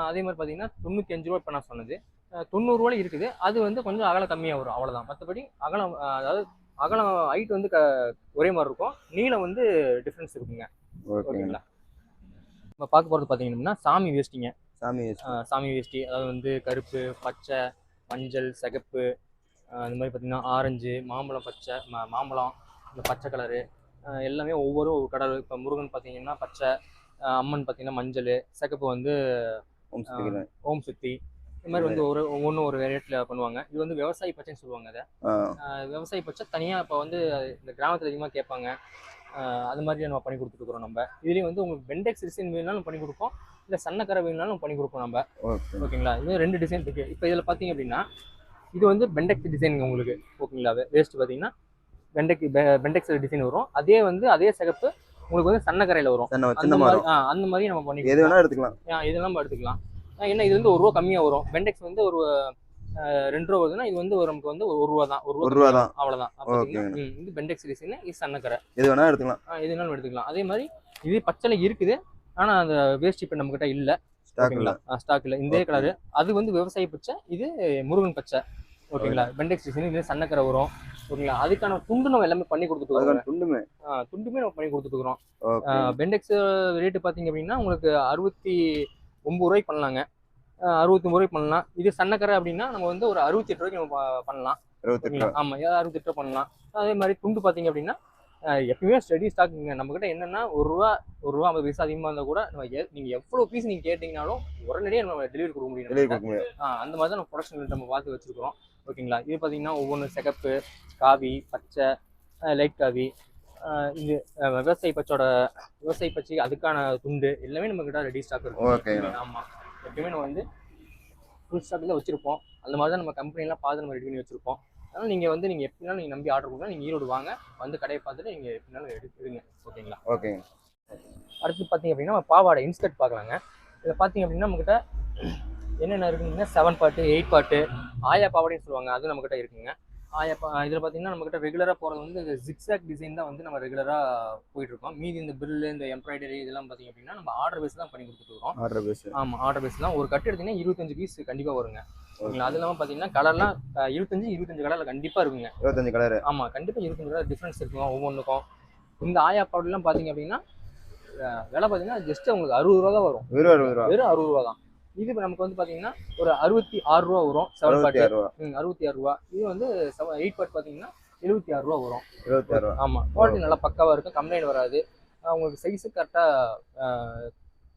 A: அதே மாதிரி பார்த்தீங்கன்னா தொண்ணூற்றி அஞ்சு ரூபா இப்போ நான் சொன்னது. தொண்ணூறுரூவால இருக்குது. அது வந்து கொஞ்சம் அகலம் கம்மியாக வரும். அவ்வளோதான் மற்றபடி அகலம் அதாவது அகலம் ஹைட் வந்து க ஒரே மாதிரி இருக்கும். நீளம் வந்து டிஃப்ரென்ஸ் இருக்குங்க.
B: ஓகேங்க.
A: ஓகேங்களா? நம்ம பார்க்க போகிறது பார்த்தீங்கன்னா சாமி வேஷ்டிங்க.
B: சாமி
A: சாமி வேஷ்டி அதாவது வந்து கருப்பு பச்சை மஞ்சள் சிகப்பு அந்த மாதிரி பார்த்தீங்கன்னா ஆரஞ்சு மாம்பழம் பச்சை மாம்பழம் இந்த பச்சை கலரு எல்லாமே ஒவ்வொரு கடல் இப்போ முருகன் பார்த்தீங்கன்னா பச்சை அம்மன் பார்த்தீங்கன்னா மஞ்சள் சிகப்பு வந்து
B: ஓம் சக்திக்கிறேன்
A: ஓம் சக்தி இந்த மாதிரி வந்து ஒரு ஒவ்வொன்றும் ஒரு ரேட்டில் பண்ணுவாங்க. இது வந்து விவசாயி பச்சைன்னு சொல்லுவாங்க அதை. விவசாயி பச்சை தனியாக இப்போ வந்து இந்த கிராமத்தில் அதிகமாக கேட்பாங்க. அது மாதிரி நம்ம பண்ணி கொடுத்துருக்குறோம் நம்ம. இதுலேயும் வந்து உங்களுக்கு பெண்டெக்ஸ் டிசைன் வேணுனாலும் பண்ணி கொடுப்போம். இல்லை சன்னக்கரை வேணுனாலும் பண்ணி கொடுப்போம் நம்ம.
B: ஓகே.
A: ஓகேங்களா? இது ரெண்டு டிசைன் இருக்கு. இப்போ இதில் பார்த்தீங்க அப்படின்னா இது வந்து பெண்டெக்ஸ் டிசைனுங்க உங்களுக்கு. ஓகேங்களா? வேஸ்ட் பார்த்தீங்கன்னா பெண்டெக் பெண்டெக்ஸ் டிசைன் வரும். அதே வந்து அதே சிகப்பு உங்களுக்கு வந்து சன்னக்கரையில் வரும். அந்த மாதிரி நம்ம பண்ணி
B: எது வேணா எடுத்துக்கலாம்.
A: ஆ, இதெல்லாம் எடுத்துக்கலாம். ஆ, என்ன இது வந்து ஒரு ரூபா கம்மியாக வரும். பெண்டெக்ஸ் வந்து ஒரு ரெண்டு ரூபா வருதுன்னா இது வந்து ஒரு நமக்கு வந்து ஒரு ரூபா தான். ஒரு ரூபா
B: தான்.
A: அவ்வளோதான் இது பெண்டெக்ஸ் டிசைன் இது சன்னக்கரை
B: எது வேணா எடுத்துக்கலாம்.
A: ஆ, எதுனாலும் எடுத்துக்கலாம். அதே மாதிரி இது பச்சைல இருக்குது. ஆனால் அந்த வேஸ்ட் இப்போ நம்மக்கிட்ட இல்லை.
B: ஸ்டாக்
A: ஸ்டாக் இல்லை. இந்த. கலரு. அது வந்து விவசாய பச்சை இது முருகன் பச்சை. ஓகேங்களா? பெண்டெக்ஸ் டிசைன் இது சன்னக்கரை வரும். ஓகேங்களா? அதுக்கான துண்டு நம்ம எல்லாமே பண்ணி கொடுத்துட்டு
B: துண்டுமே?
A: துண்டுமே நம்ம பண்ணி கொடுத்துட்டு இருக்கிறோம். பெண்டெக்ஸ் ரேட்டு பார்த்தீங்க அப்படின்னா உங்களுக்கு அறுபத்தி ஒம்பது ரூபாய்க்கு பண்ணலாங்க. அறுபத்தி ஒம்பது ரூபாய்க்கு பண்ணலாம். இது சன்னக்கரை அப்படின்னா நம்ம வந்து ஒரு அறுபத்தி எட்டு ரூபாய்க்கு நம்ம பண்ணலாம். ஆமாம் ஏதாவது அறுபத்தி எட்டு ரூபா பண்ணலாம். அதே மாதிரி துண்டு பார்த்தீங்க அப்படின்னா எப்பயுமே ஸ்டடி ஸ்டாக்குங்க நம்மக்கிட்ட என்னன்னா ஒரு ரூபா ஒரு ரூபா ஐம்பது பைசா அதிகமாக இருந்தால் கூட நம்ம எ- நீங்க எவ்வளோ பீஸ் நீங்க கேட்டிங்கனாலும் உடனடியே நம்ம டெலிவரி கொடுக்க முடியும் ஆ, அந்த மாதிரி தான் நம்ம ப்ரொடக்ஷன் நம்ம பார்த்து வச்சிருக்கிறோம். ஓகேங்களா? இது பார்த்தீங்கன்னா ஒவ்வொன்று சிகப்பு காவி பச்சை லைட் காவி. இது விவசாய பச்சோட விவசாய பச்சை அதுக்கான துண்டு எல்லாமே நம்ம கிட்ட ரெடி ஸ்டாக் இருக்கும்
B: ஓகேண்ணா
A: ஆமாம் எப்பயுமே நம்ம வந்து ஃபுல் ஸ்டாக்கில் வச்சிருப்போம். அந்த மாதிரி தான் நம்ம கம்பெனிலாம் பார்த்து நம்ம ரெடி பண்ணி வச்சிருப்போம். அதனால் நீங்கள் வந்து நீங்கள் எப்படினாலும் நீங்கள் நம்பி ஆர்டர் கொடுங்க. நீங்கள் ஈரோடு வாங்க. வந்து கடையை பார்த்துட்டு நீங்கள் எப்படினாலும் எடுத்துருங்க ஓகேங்களா?
B: ஓகேங்க
A: அடுத்து பார்த்தீங்க அப்படின்னா நம்ம பாவாடை இன்ஸ்கர்ட் பார்க்கலாங்க. இதில் பார்த்தீங்க அப்படின்னா நம்மக்கிட்ட என்னென்ன இருக்குன்னா செவன் பாட்டு எயிட் பாட்டு ஆயா பாவாடைன்னு சொல்லுவாங்க. அது நம்மக்கிட்ட இருக்குங்க. இதில் பார்த்தீங்கன்னா நம்மக்கிட்ட ரெகுலராக போகிறது வந்து இந்த ஜிக்ஸாக் டிசைன் தான் வந்து நம்ம ரெகுலராக போயிட்டுருக்கோம். மீதி இந்த பில்லு இந்த எம்ப்ராய்டரி இதெல்லாம் பார்த்தீங்க அப்படின்னா நம்ம ஆர்டர் பேஸ் தான் பண்ணி கொடுத்துருக்கோம்
B: ஆர்டர் பேஸ்
A: ஆமாம் ஆர்டர் பேஸ் தான். ஒரு கட்டு எடுத்தீங்கன்னா இருபத்தஞ்சு பீஸ் கண்டிப்பாக வருங்க. ஓகேங்களா அது இல்லாமல் பார்த்தீங்கன்னா கலர்லாம் இருபத்தஞ்சு இருபத்தஞ்சு கலரில் கண்டிப்பாக இருக்குங்க.
B: இருபத்தஞ்சு கலரு
A: ஆமாம் கண்டிப்பாக இருபத்தஞ்சு கலர் டிஃப்ரென்ஸ் இருக்கும் ஒவ்வொன்றுக்கும் இந்த ஆயா பவுடர்லாம் பார்த்தீங்க அப்படின்னா விலை பார்த்தீங்கன்னா ஜஸ்ட் உங்களுக்கு அறுபது ரூபா தான் வரும்.
B: வெறும் அறுபது ரூபா.
A: வெறும் அறுபது ரூபா தான். இது நமக்கு வந்து பார்த்தீங்கன்னா ஒரு அறுபத்தி ஆறு ரூபா வரும். செவன் பாட்டு அறுபத்தி ஆறு ரூபா. இது வந்து செவன் எயிட் பாட் பார்த்தீங்கன்னா எழுபத்தி ஆறு ரூபா வரும்.
B: இருபத்தி ஆறு
A: ஆமாம் குவாலிட்டி நல்லா பக்காவாக இருக்கும். கம்ப்ளைண்ட் வராது. அஹ் உங்களுக்கு சைஸு கரெக்டாக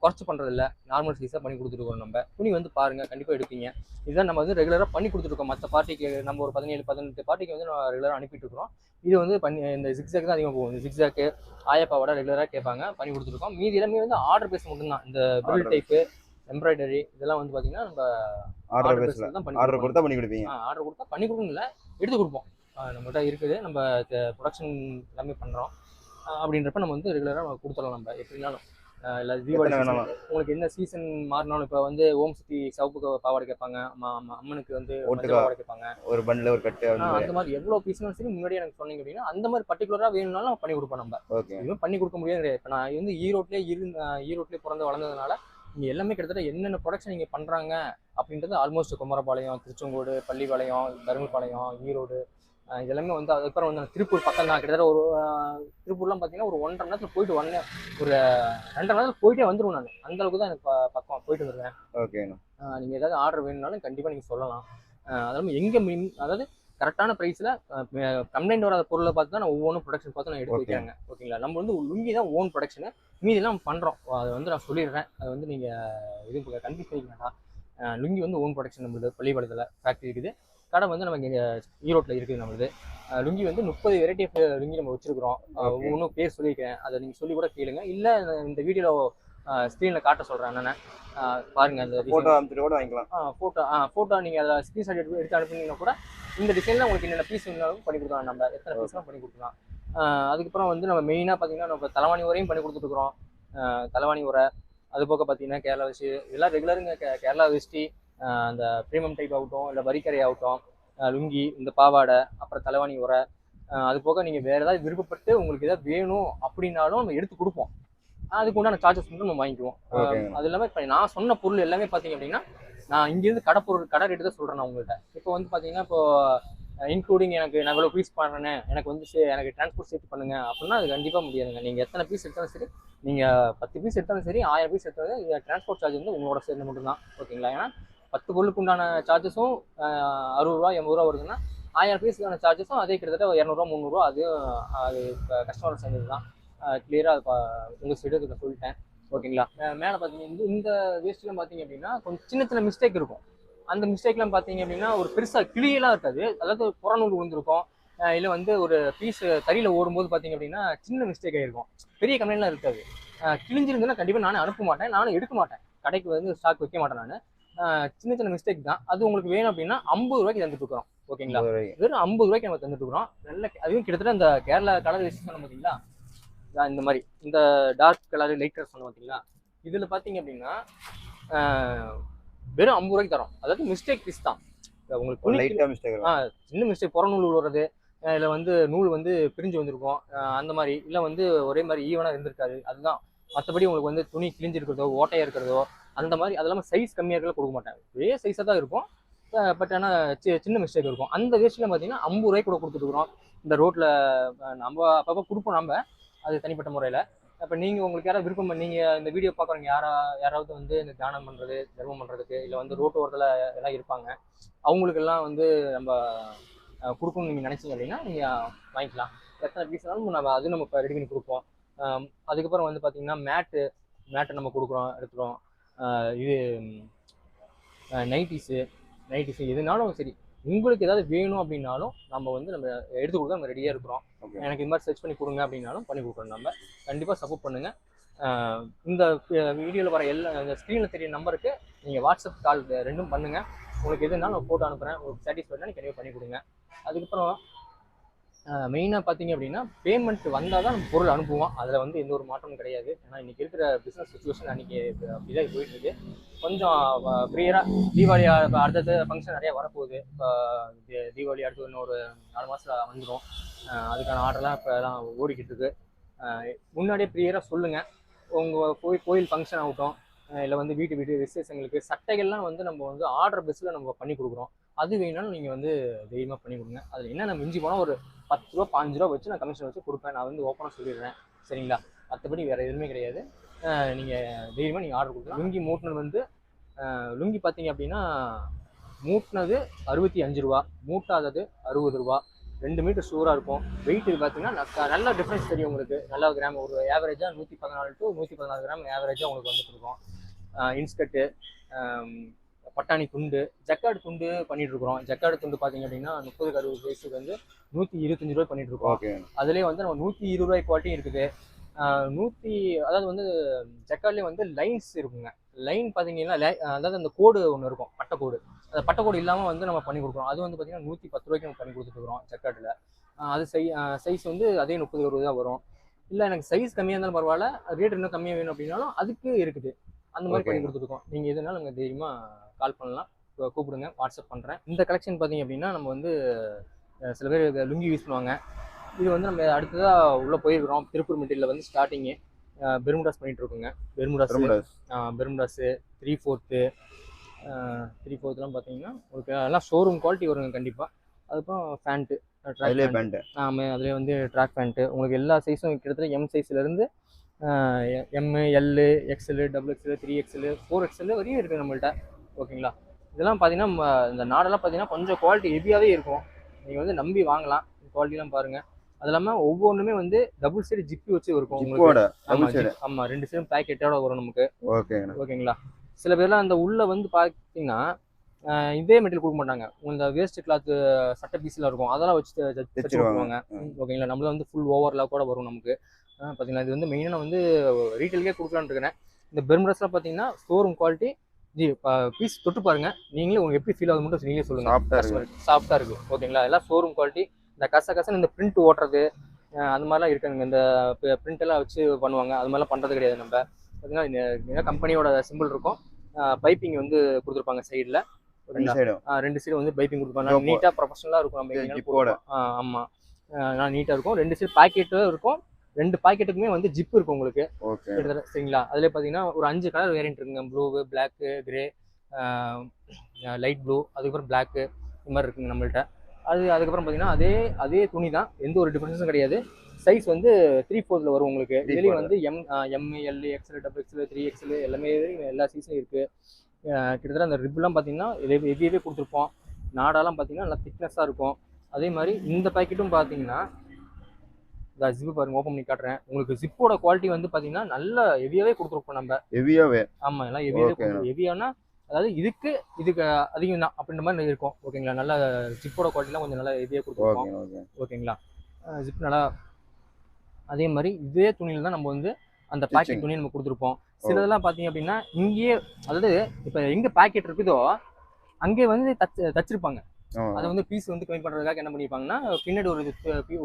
A: குறைச்சி பண்ணுறதில்ல நார்மல் சைஸாக பண்ணி கொடுத்துருக்கோம் நம்ம. துணி வந்து பாருங்கள் கண்டிப்பாக எடுப்பீங்க. இதுதான் நம்ம வந்து ரெகுலராக பண்ணி கொடுத்துருக்கோம். மற்ற பார்ட்டிக்கு நம்ம ஒரு பதினேழு பதினெட்டு பார்ட்டிக்கு வந்து நம்ம ரெகுலராக அனுப்பிட்டு இருக்கிறோம். இது வந்து பண்ணி இந்த ஜிக்ஸாக் தான் அதிகமாக போகும். ஜிக்ஸாக்கு ஆயப்பாவோட ரெகுலராக கேட்பாங்க. பண்ணி கொடுத்துருக்கோம். மீதி எல்லாமே வந்து ஆர்டர் பேஸ் மட்டும்தான். இந்த பில் டைப்பு எம்ப்ராய்டரி இதெல்லாம் வந்து பார்த்தீங்கன்னா நம்ம
B: ஆர்டர் பேஸ்ல
A: தான் பண்ணி
B: ஆர்டர். கொடுத்தா பண்ணி கொடுப்பீங்க.
A: ஆர்டர் கொடுத்தா பண்ணி கொடுக்கணும் இல்லை எடுத்து கொடுப்போம். நம்மகிட்ட இருக்குது. நம்ம ப்ரொடக்ஷன் எல்லாமே பண்ணுறோம் அப்படின்றப்ப நம்ம வந்து ரெகுலராக நம்ம கொடுத்துடலாம் நம்ம எப்படினாலும். இல்லை தீபாவளி உங்களுக்கு என்ன சீசன் மாறினாலும் இப்போ வந்து ஓம் சக்தி சவுப்பு க- பாவாடை கேட்பாங்க அம்மா அம்மா அம்மனுக்கு வந்து. பாவாடை கேட்பாங்க.
B: ஒரு பண்டில் ஒரு கட்டு அந்த
A: மாதிரி எவ்வளோ பீஸ்னாலும் சரி முன்னாடியே எனக்கு சொன்னீங்க அப்படின்னா அந்த மாதிரி பர்டிகுலராக வேணும்னாலும் நம்ம பண்ணி கொடுப்போம் நம்ம.
B: ஓகே
A: பண்ணி கொடுக்க முடியாது கிடையாது. இப்போ நான் வந்து ஈரோட்லேயே இரு ஈரோட்லேயே பிறந்து வளர்ந்ததுனால இங்கே எல்லாமே கிட்டத்தட்ட என்னென்ன ப்ரொடக்ஷன் இங்கே பண்ணுறாங்க அப்படின்றது ஆல்மோஸ்ட் குமரபாளையம் திருச்செங்கோடு பள்ளிப்பாளையம் தருமபாளையம் ஈரோடு ஆஹ் இது எல்லாமே வந்து அதுக்கப்புறம் வந்து திருப்பூர் பக்கம் தான். கிட்டத்தட்ட ஒரு திருப்பூர்லாம் பார்த்தீங்கன்னா ஒரு ஒன்றரை நேரத்தில் போயிட்டு வந்தேன். ஒரு ரெண்டரை நேரத்தில் போயிட்டே வந்துருவேன் நான். அந்த அளவுக்கு தான் எனக்கு பக்கம் போயிட்டு வந்துருவேன்.
B: ஓகேண்ணா
A: நீங்கள் ஏதாவது ஆர்டர் வேணும்னாலும் கண்டிப்பாக நீங்கள் சொல்லலாம். ஆஹ் அது இல்லாமல் எங்கே மின் அதாவது கரெக்டான ப்ரைஸில் கம்ப்ளைண்ட் வராத பொருளை பார்த்து தான் நான் ஒவ்வொன்றும் ப்ரொடக்ஷன் பார்த்து நான் எடுத்து. வைக்கிறேங்க. ஓகேங்களா நம்ம வந்து லுங்கி தான் ஓன் ப்ரொடக்ஷனு மீதிலாம் பண்ணுறோம் அதை வந்து நான் சொல்லிடுறேன். அது வந்து நீங்கள் இது கன்ஃபியூஸ் பண்ணிக்க வேண்டாம். லுங்கி வந்து ஓன் ப்ரொடக்ஷன் நம்மளுது. பள்ளிப்பாளையத்தில் ஃபேக்ட்ரி இருக்குது. கடை வந்து நமக்கு இங்கே ஈரோட்டில் இருக்குது நம்மளுது. லுங்கி வந்து முப்பது வெரைட்டி ஆஃப் லுங்கி நம்ம வச்சிருக்கிறோம். ஒவ்வொன்றும் பேர் சொல்லியிருக்கேன் அதை நீங்கள் சொல்லி கூட கேளுங்க. இல்லை இந்த வீடியோவில் ஸ்க்ரீனில் காட்ட சொல்கிறேன் என்னென்ன பாருங்க அந்த design.
B: போட்டோ அனுப்பிச்சிட்டு கூட வாங்கிக்கலாம்.
A: ஃபோட்டோ ஃபோட்டோ நீங்கள் அதில் ஸ்க்ரீன்ஷாட் எடுத்து எடுத்து அனுப்புனீங்கன்னா கூட இந்த டிசைனில் உங்களுக்கு என்னென்ன பீஸ் வேணாலும் பண்ணி கொடுக்கலாம். நம்ம எத்தனை பீஸ்லாம் பண்ணி கொடுக்கலாம். அதுக்கப்புறம் வந்து நம்ம மெயினாக பார்த்தீங்கன்னா நம்ம தலைவாணி உரையும் பண்ணி கொடுத்துட்ருக்குறோம் தலைவாணி உரை. அது போக பார்த்தீங்கன்னா கேரளா வெஸ்டி. இதெல்லாம் ரெகுலருங்க கே கேரளா வெஸ்டி அந்த ப்ரீமியம் டைப் ஆகட்டும் இல்லை வரிக்கரை ஆகட்டும் லுங்கி இந்த பாவாடை அப்புறம் தலைவாணி உரை. அது போக நீங்கள் வேறு ஏதாவது விருப்பப்பட்டு உங்களுக்கு ஏதாவது வேணும் அப்படின்னாலும் நம்ம எடுத்து கொடுப்போம். அதுக்கு உண்டான சார்ஜஸ் மட்டும் நம்ம வாங்கிக்குவோம். அது இல்லாமல் இப்போ நான் சொன்ன பொருள் எல்லாமே பார்த்தீங்க அப்படின்னா நான் இங்கேருந்து கடை பொருள் கடை ரேட்டு தான் சொல்கிறேன் நான் உங்கள்கிட்ட இப்போ வந்து பார்த்தீங்கன்னா இப்போ இன்க்ளூடிங் எனக்கு நான் இவ்வளோ பீஸ் பண்ணுறேன் எனக்கு வந்து எனக்கு டிரான்ஸ்போர்ட் சேர்த்து பண்ணுங்க அப்படின்னா அது கண்டிப்பாக முடியாதுங்க. நீங்கள் எத்தனை பீஸ் எடுத்தாலும் சரி நீங்கள் பத்து பீஸ் எடுத்தாலும் சரி ஆயிரம் பீஸ் எடுத்தாலும் இது டிரான்ஸ்போர்ட் சார்ஜ் வந்து உங்களோட சேர்ந்து மட்டும்தான் ஓகேங்களா ஏன்னா பத்து பொருளுக்கு உண்டான சார்ஜஸும் அறுபது ரூபா எண்பது ரூபா வருதுன்னா ஆயிரம் பீஸுக்கான சார்ஜஸும் அதே கிட்டத்தட்ட இரநூறுவா முந்நூறுரூவா அது அது கஸ்டமர் சேர்ந்தது தான். கிளியராக அது உங்கள் சைடு சொல்லிட்டேன். ஓகேங்களா? மேலே பார்த்தீங்க இந்த வேஸ்ட்லாம் பார்த்தீங்க அப்படின்னா கொஞ்சம் சின்ன சின்ன மிஸ்டேக் இருக்கும். அந்த மிஸ்டேக்லாம் பார்த்தீங்க அப்படின்னா ஒரு பெருசாக கிளியெல்லாம் இருக்காது. அதாவது புறநூல் விழுந்திருக்கும். இல்லை வந்து ஒரு பீஸ் தறியில் ஓடும்போது பார்த்தீங்க அப்படின்னா சின்ன மிஸ்டேக் ஆகிருக்கும் பெரிய கம்ப்ளைண்ட்லாம் இருக்காது. கிழிஞ்சிருந்ததுன்னா கண்டிப்பாக நானே அனுப்ப மாட்டேன். நானும் எடுக்க மாட்டேன். கடைக்கு வந்து ஸ்டாக் வைக்க மாட்டேன் நான். சின்ன சின்ன மிஸ்டேக் தான். அது உங்களுக்கு வேணும் அப்படின்னா ஐம்பது ரூபாய்க்கு தந்துட்டு இருக்கிறோம் ஓகேங்களா. வெறும் ஐம்பது ரூபாய்க்கு நம்ம தந்துட்டு இருக்கிறோம் நல்ல அதுவும் கிட்டத்தட்ட இந்த கேரளா கலர் வேஸ்ட் சொன்ன பார்த்தீங்களா இதான் இந்த மாதிரி. இந்த டார்க் கலர் லைட் கலர் சொன்ன பார்த்தீங்களா இதில் பார்த்தீங்க அப்படின்னா வெறும் ஐம்பது ரூபாய்க்கு தரோம். அதாவது மிஸ்டேக் பீஸ் தான். உங்களுக்கு
B: மிஸ்டேக்
A: ஆ சின்ன மிஸ்டேக் புற நூல் வர்றது இல்லை வந்து நூல் வந்து பிரிஞ்சு வந்திருக்கும் அந்த மாதிரி. இல்லை வந்து ஒரே மாதிரி ஈவனாக இருந்திருக்காது. அதுதான். மற்றபடி உங்களுக்கு வந்து துணி கிழிஞ்சிருக்கிறதோ ஓட்டையாக இருக்கிறதோ அந்த மாதிரி. அது இல்லாமல் சைஸ் கம்மியாக இருக்கலாம் கொடுக்க மாட்டாங்க. ஒரே சைஸாக தான் இருக்கும். பட் ஆனால் சின்ன மிஸ்டேக் இருக்கும். அந்த வேஸ்ட்லாம் பார்த்தீங்கன்னா ஐம்பது ரூபாய்க்கு கூட கொடுத்துட்ருக்குறோம் இந்த ரோட்டில் நம்ம அப்பப்போ கொடுப்போம் நம்ம. அது தனிப்பட்ட முறையில். இப்போ நீங்கள் உங்களுக்கு யாராவது விருப்பம் நீங்கள் இந்த வீடியோ பார்க்குறவங்க யாரா யாராவது வந்து இந்த தியானம் பண்ணுறது தர்மம் பண்ணுறதுக்கு இல்லை வந்து ரோட்டு ஓரத்தில் எல்லாம் இருப்பாங்க. அவங்களுக்கெல்லாம் வந்து நம்ம கொடுக்கணும்னு நீங்கள் நினச்சிங்க அப்படின்னா நீங்கள் வாங்கிக்கலாம். எத்தனை பீஸ்னாலும் நம்ம அது நம்ம இப்போ ரெடி பண்ணி கொடுப்போம். அதுக்கப்புறம் வந்து பார்த்தீங்கன்னா மேட்டு மேட்டை நம்ம கொடுக்குறோம் எடுத்துகிறோம் இது நைட்டிஸு நைட்டிஸு எதுனாலும் சரி உங்களுக்கு ஏதாவது வேணும் அப்படின்னாலும் நம்ம வந்து நம்ம எடுத்து கொடுக்க நம்ம ரெடியாக இருக்கிறோம். எனக்கு இது மாதிரி சர்ச் பண்ணி கொடுங்க அப்படின்னாலும் பண்ணி கொடுக்குறோம் நம்ம. கண்டிப்பாக சப்போர்ட் பண்ணுங்க. ஆஹ் இந்த வீடியோவில் வர எல்லா இந்த ஸ்க்ரீனில் தெரிய நம்பருக்கு நீங்கள் வாட்ஸ்அப் கால் ரெண்டும் பண்ணுங்க. உங்களுக்கு எதுனாலும் நான் ஃபோட்டோ அனுப்புகிறேன் உங்களுக்கு சாட்டிஸ்ஃபைட்னா நீங்கள் கண்டிப்பாக பண்ணி கொடுங்க. அதுக்கப்புறம் மெயினாக பார்த்தீங்க அப்படின்னா பேமெண்ட் வந்தால் தான் நம்ம பொருள் அனுப்புவோம். அதில் வந்து எந்த ஒரு மாற்றமும் கிடையாது. ஏன்னா இன்றைக்கி இருக்கிற பிஸ்னஸ் சுச்சுவேஷன் அன்றைக்கி அப்படிதான் போயிட்டு இருக்கு கொஞ்சம் ப்ரியராக தீபாவளி அ- அடுத்தடுத்த ஃபங்க்ஷன் நிறையா வரப்போகுது. இப்போ தீபாவளி அடுத்து இன்னும் ஒரு நாலு மாதத்தில் வந்துடும் அதுக்கான ஆர்டர்லாம் இப்போ எல்லாம் ஓடிக்கிட்டு இருக்கு முன்னாடியே ப்ரியராக சொல்லுங்கள் உங்கள் கோயில் கோயில் ஃபங்க்ஷன் ஆகட்டும் இல்லை வந்து வீட்டு வீட்டு விசேஷங்களுக்கு சட்டைகள்லாம் வந்து நம்ம வந்து ஆர்டர் பேஸில் நம்ம பண்ணி கொடுக்குறோம். அது வேணாலும் நீங்கள் வந்து தைரியமாக பண்ணி கொடுங்க. அதில் என்னென்ன மிஞ்சி போனால் ஒரு பத்து ரூபா பாஞ்சு ரூபா வச்சு நான் கமிஷன் வச்சு கொடுப்பேன். நான் வந்து ஓப்பனாக சொல்லிடுறேன். சரிங்களா? மற்றபடி வேறு எதுவுமே கிடையாது. நீங்கள் தைரியமாக நீங்கள் ஆர்டர் கொடுக்கலாம். லுங்கி மூட்டினது வந்து லுங்கி பார்த்தீங்க அப்படின்னா மூட்டினது அறுபத்தி அஞ்சு ரூபா மூட்டாதது அறுபது ரூபா. ரெண்டு மீட்டர் சூராக இருக்கும். வெயிட் பார்த்தீங்கன்னா நல்ல டிஃப்ரென்ஸ் தெரியும் உங்களுக்கு. நல்ல கிராம் ஒரு ஆவரேஜாக நூற்றி பதினாலு டு நூற்றி பதினாலு கிராம் ஆவரேஜாக உங்களுக்கு வந்துட்டு இருக்கும். இன்ஸ்கட்டு பட்டாணி துண்டு ஜக்காடு துண்டு பண்ணிட்டு இருக்கிறோம் ஜக்காடு துண்டு பார்த்தீங்க அப்படின்னா முப்பதுக்கு அறுபது வயசுக்கு வந்து நூற்றி இருபத்தஞ்சு ரூபாய் பண்ணிட்டு இருக்கோம் அதுலேயே வந்து நம்ம நூற்றி இருபது ரூபாய் குவாலிட்டியும் இருக்குது. நூற்றி அதாவது வந்து ஜக்கார்ட்லேயே வந்து லைன்ஸ் இருக்குங்க. லைன் பார்த்தீங்கன்னா அதாவது அந்த கோடு ஒன்று இருக்கும் பட்டைக்கோடு அந்த பட்டைக்கோடு இல்லாமல் வந்து நம்ம பண்ணி கொடுக்குறோம். அது வந்து பார்த்தீங்கன்னா நூற்றி பத்து ரூபாய்க்கு நம்ம பண்ணி கொடுத்துட்ருக்குறோம் ஜக்கார்டில் அது சை சைஸ் வந்து அதே முப்பது ரூபா தான் வரும். இல்லை எனக்கு சைஸ் கம்மியாக இருந்தாலும் பரவாயில்ல. ரேட் இன்னும் கம்மியாக வேணும் அப்படின்னாலும் அதுக்கு இருக்குது. அந்த மாதிரி பண்ணி. கொடுத்துருக்கோம் நீங்கள் எதுனாலும் நீங்கள் தைரியமாக கால் பண்ணலாம். கூப்பிடுங்க வாட்ஸ்அப் பண்ணுறேன் இந்த கலெக்ஷன் பார்த்தீங்க அப்படின்னா நம்ம வந்து சில பேர் லுங்கி யூஸ் பண்ணுவாங்க. இது வந்து நம்ம அடுத்ததாக உள்ளே போயிருக்கிறோம். திருப்பூர் மெட்டீரியல் வந்து ஸ்டார்டிங்கு பெர்முடாஸ் பண்ணிட்டு இருக்கோங்க. Bermudas
B: bermudas.
A: Three fourth three ஃபோர்த்துலாம் பார்த்தீங்கன்னா உங்களுக்கு எல்லாம் ஷோரூம் குவாலிட்டி வருங்க கண்டிப்பாக அதுக்கப்புறம் ஃபேண்ட்டு
B: அதிலே பேண்ட்
A: ஆமாம் அதுலேயே வந்து ட்ராக் பேண்ட்டு உங்களுக்கு எல்லா சைஸும் கிட்டத்தட்ட M சைஸ்லேருந்து M L XL double XL three XL four XL வரையும் இருக்குது நம்மள்ட்ட. ஓகேங்களா? இதெல்லாம் பார்த்தீங்கன்னா இந்த நாடெல்லாம் பார்த்தீங்கன்னா கொஞ்சம் குவாலிட்டி ஹெவியாகவே இருக்கும். நீங்கள் வந்து நம்பி வாங்கலாம். குவாலிட்டிலாம் பாருங்கள் அது இல்லாமல் ஒவ்வொன்றுமே வந்து டபுள் சைடு ஜிப்பி வச்சு இருக்கும் உங்களுக்கு.
B: ஜிப்போட
A: ஆமா
B: டபுள் சைடு
A: ஜிப் ஆமா ரெண்டு சைடும் பேக்கெட்டோட வரும் நமக்கு.
B: ஓகேங்கண்ணா.
A: ஓகேங்களா? சில பேர்லாம் அந்த உள்ள வந்து பார்த்தீங்கன்னா இதே மெட்டீரியல் கொடுக்க மாட்டாங்க. இந்த வேஸ்ட் கிளாத் சட்டை பீஸ்ல இருக்கும். அதெல்லாம் வச்சு தச்சு. கொடுப்பாங்க ஓகேங்களா? நம்மள வந்து ஃபுல் ஓவர்லாம் கூட வரும் நமக்கு. ஆஹ் பார்த்தீங்களா இது வந்து மெயினாக வந்து ரீட்டைலுக்கே கொடுக்கலான்னு இருக்கிறேன் இந்த பெர்மரஸ்லாம் பார்த்தீங்கன்னா ஷோரூம் குவாலிட்டி ஜி பீஸ் தொட்டு பாருங்க. நீங்களே உங்களுக்கு எப்படி ஃபீல் ஆகுது மட்டும் நீங்களே சொல்லுங்க.
B: சாஃப்டா இருக்கு.
A: ஓகேங்களா எல்லாம் ஷோரூம் குவாலிட்டி இந்த கச கசன்னு இந்த பிரிண்ட் ஓட்டுறது அந்த மாதிரிலாம் இருக்காங்க இந்த பிரிண்ட் எல்லாம் வச்சு பண்ணுவாங்க. அது மாதிரிலாம் பண்ணுறது கிடையாது நம்ம. பார்த்தீங்கன்னா கம்பெனியோட சிம்பிள் இருக்கும். பைப்பிங் வந்து கொடுத்துருப்பாங்க சைடில்
B: ரெண்டு
A: சைடு வந்து பைப்பிங் கொடுப்பாங்க. நீட்டாக ப்ரொஃபஷனலாக இருக்கும் நம்ம ஆமாம் நல்லா நீட்டாக இருக்கும். ரெண்டு சைடு பாக்கெட்டும் இருக்கும். ரெண்டு பாக்கெட்டுக்குமே வந்து ஜிப் இருக்கும் உங்களுக்கு. கிட்டத்தட்ட சரிங்களா? அதில் பார்த்தீங்கன்னா ஒரு அஞ்சு கலர் வேரியன்ட் இருக்குங்க. Blue black grey light blue அதுக்கப்புறம் பிளாக்கு இது மாதிரி இருக்குங்க நம்மள்ட்ட. அது அதுக்கப்புறம் பார்த்தீங்கன்னா அதே அதே துணி தான். எந்த ஒரு டிஃப்ரென்ஸும் கிடையாது. சைஸ் வந்து த்ரீ ஃபோர்த்தில் வரும் உங்களுக்கு. இதுலேயும். வந்து M M L XL double XL three XL எல்லாமே எல்லா சைஸும் இருக்குது கிட்டத்தட்ட அந்த ரிப்லாம் பார்த்தீங்கன்னா ஹெவியாகவே கொடுத்துருப்போம். நாடாலாம் பார்த்தீங்கன்னா நல்லா திக்னஸாக இருக்கும். அதே மாதிரி இந்த பாக்கெட்டும் பார்த்தீங்கன்னா ஜிப்பு பாருங்க ஓப்பன் பண்ணி காட்டுறேன். உங்களுக்கு ஜிப்போட குவாலிட்டி வந்து பார்த்தீங்கன்னா நல்ல ஹெவியாகவே கொடுத்துருப்போம் நம்ம.
B: ஹெவியாவே
A: ஆமாம் எல்லாம்
B: Okay.
A: ஹெவியானா அதாவது இதுக்கு இதுக்கு அதிகம் தான் அப்படின்ற மாதிரி இருக்கும். ஓகேங்களா நல்ல ஜிப்போட குவாலிட்டிலாம் கொஞ்சம் நல்லா ஹெவியாக
B: ஓகே
A: ஓகேங்களா ஜிப் நல்லா அதே மாதிரி இதே துணியில தான் நம்ம வந்து அந்த. பாக்கெட் துணியை நம்ம கொடுத்துருப்போம். சிலதெல்லாம் பார்த்தீங்க அப்படின்னா இங்கேயே அதாவது இப்போ எங்கே பாக்கெட் இருக்குதோ அங்கே வந்து தச்சு தச்சிருப்பாங்க. அதை வந்து பீஸ் வந்து கம்மி பண்ணுறதுக்காக என்ன பண்ணியிருப்பாங்கன்னா பின்னாடி ஒரு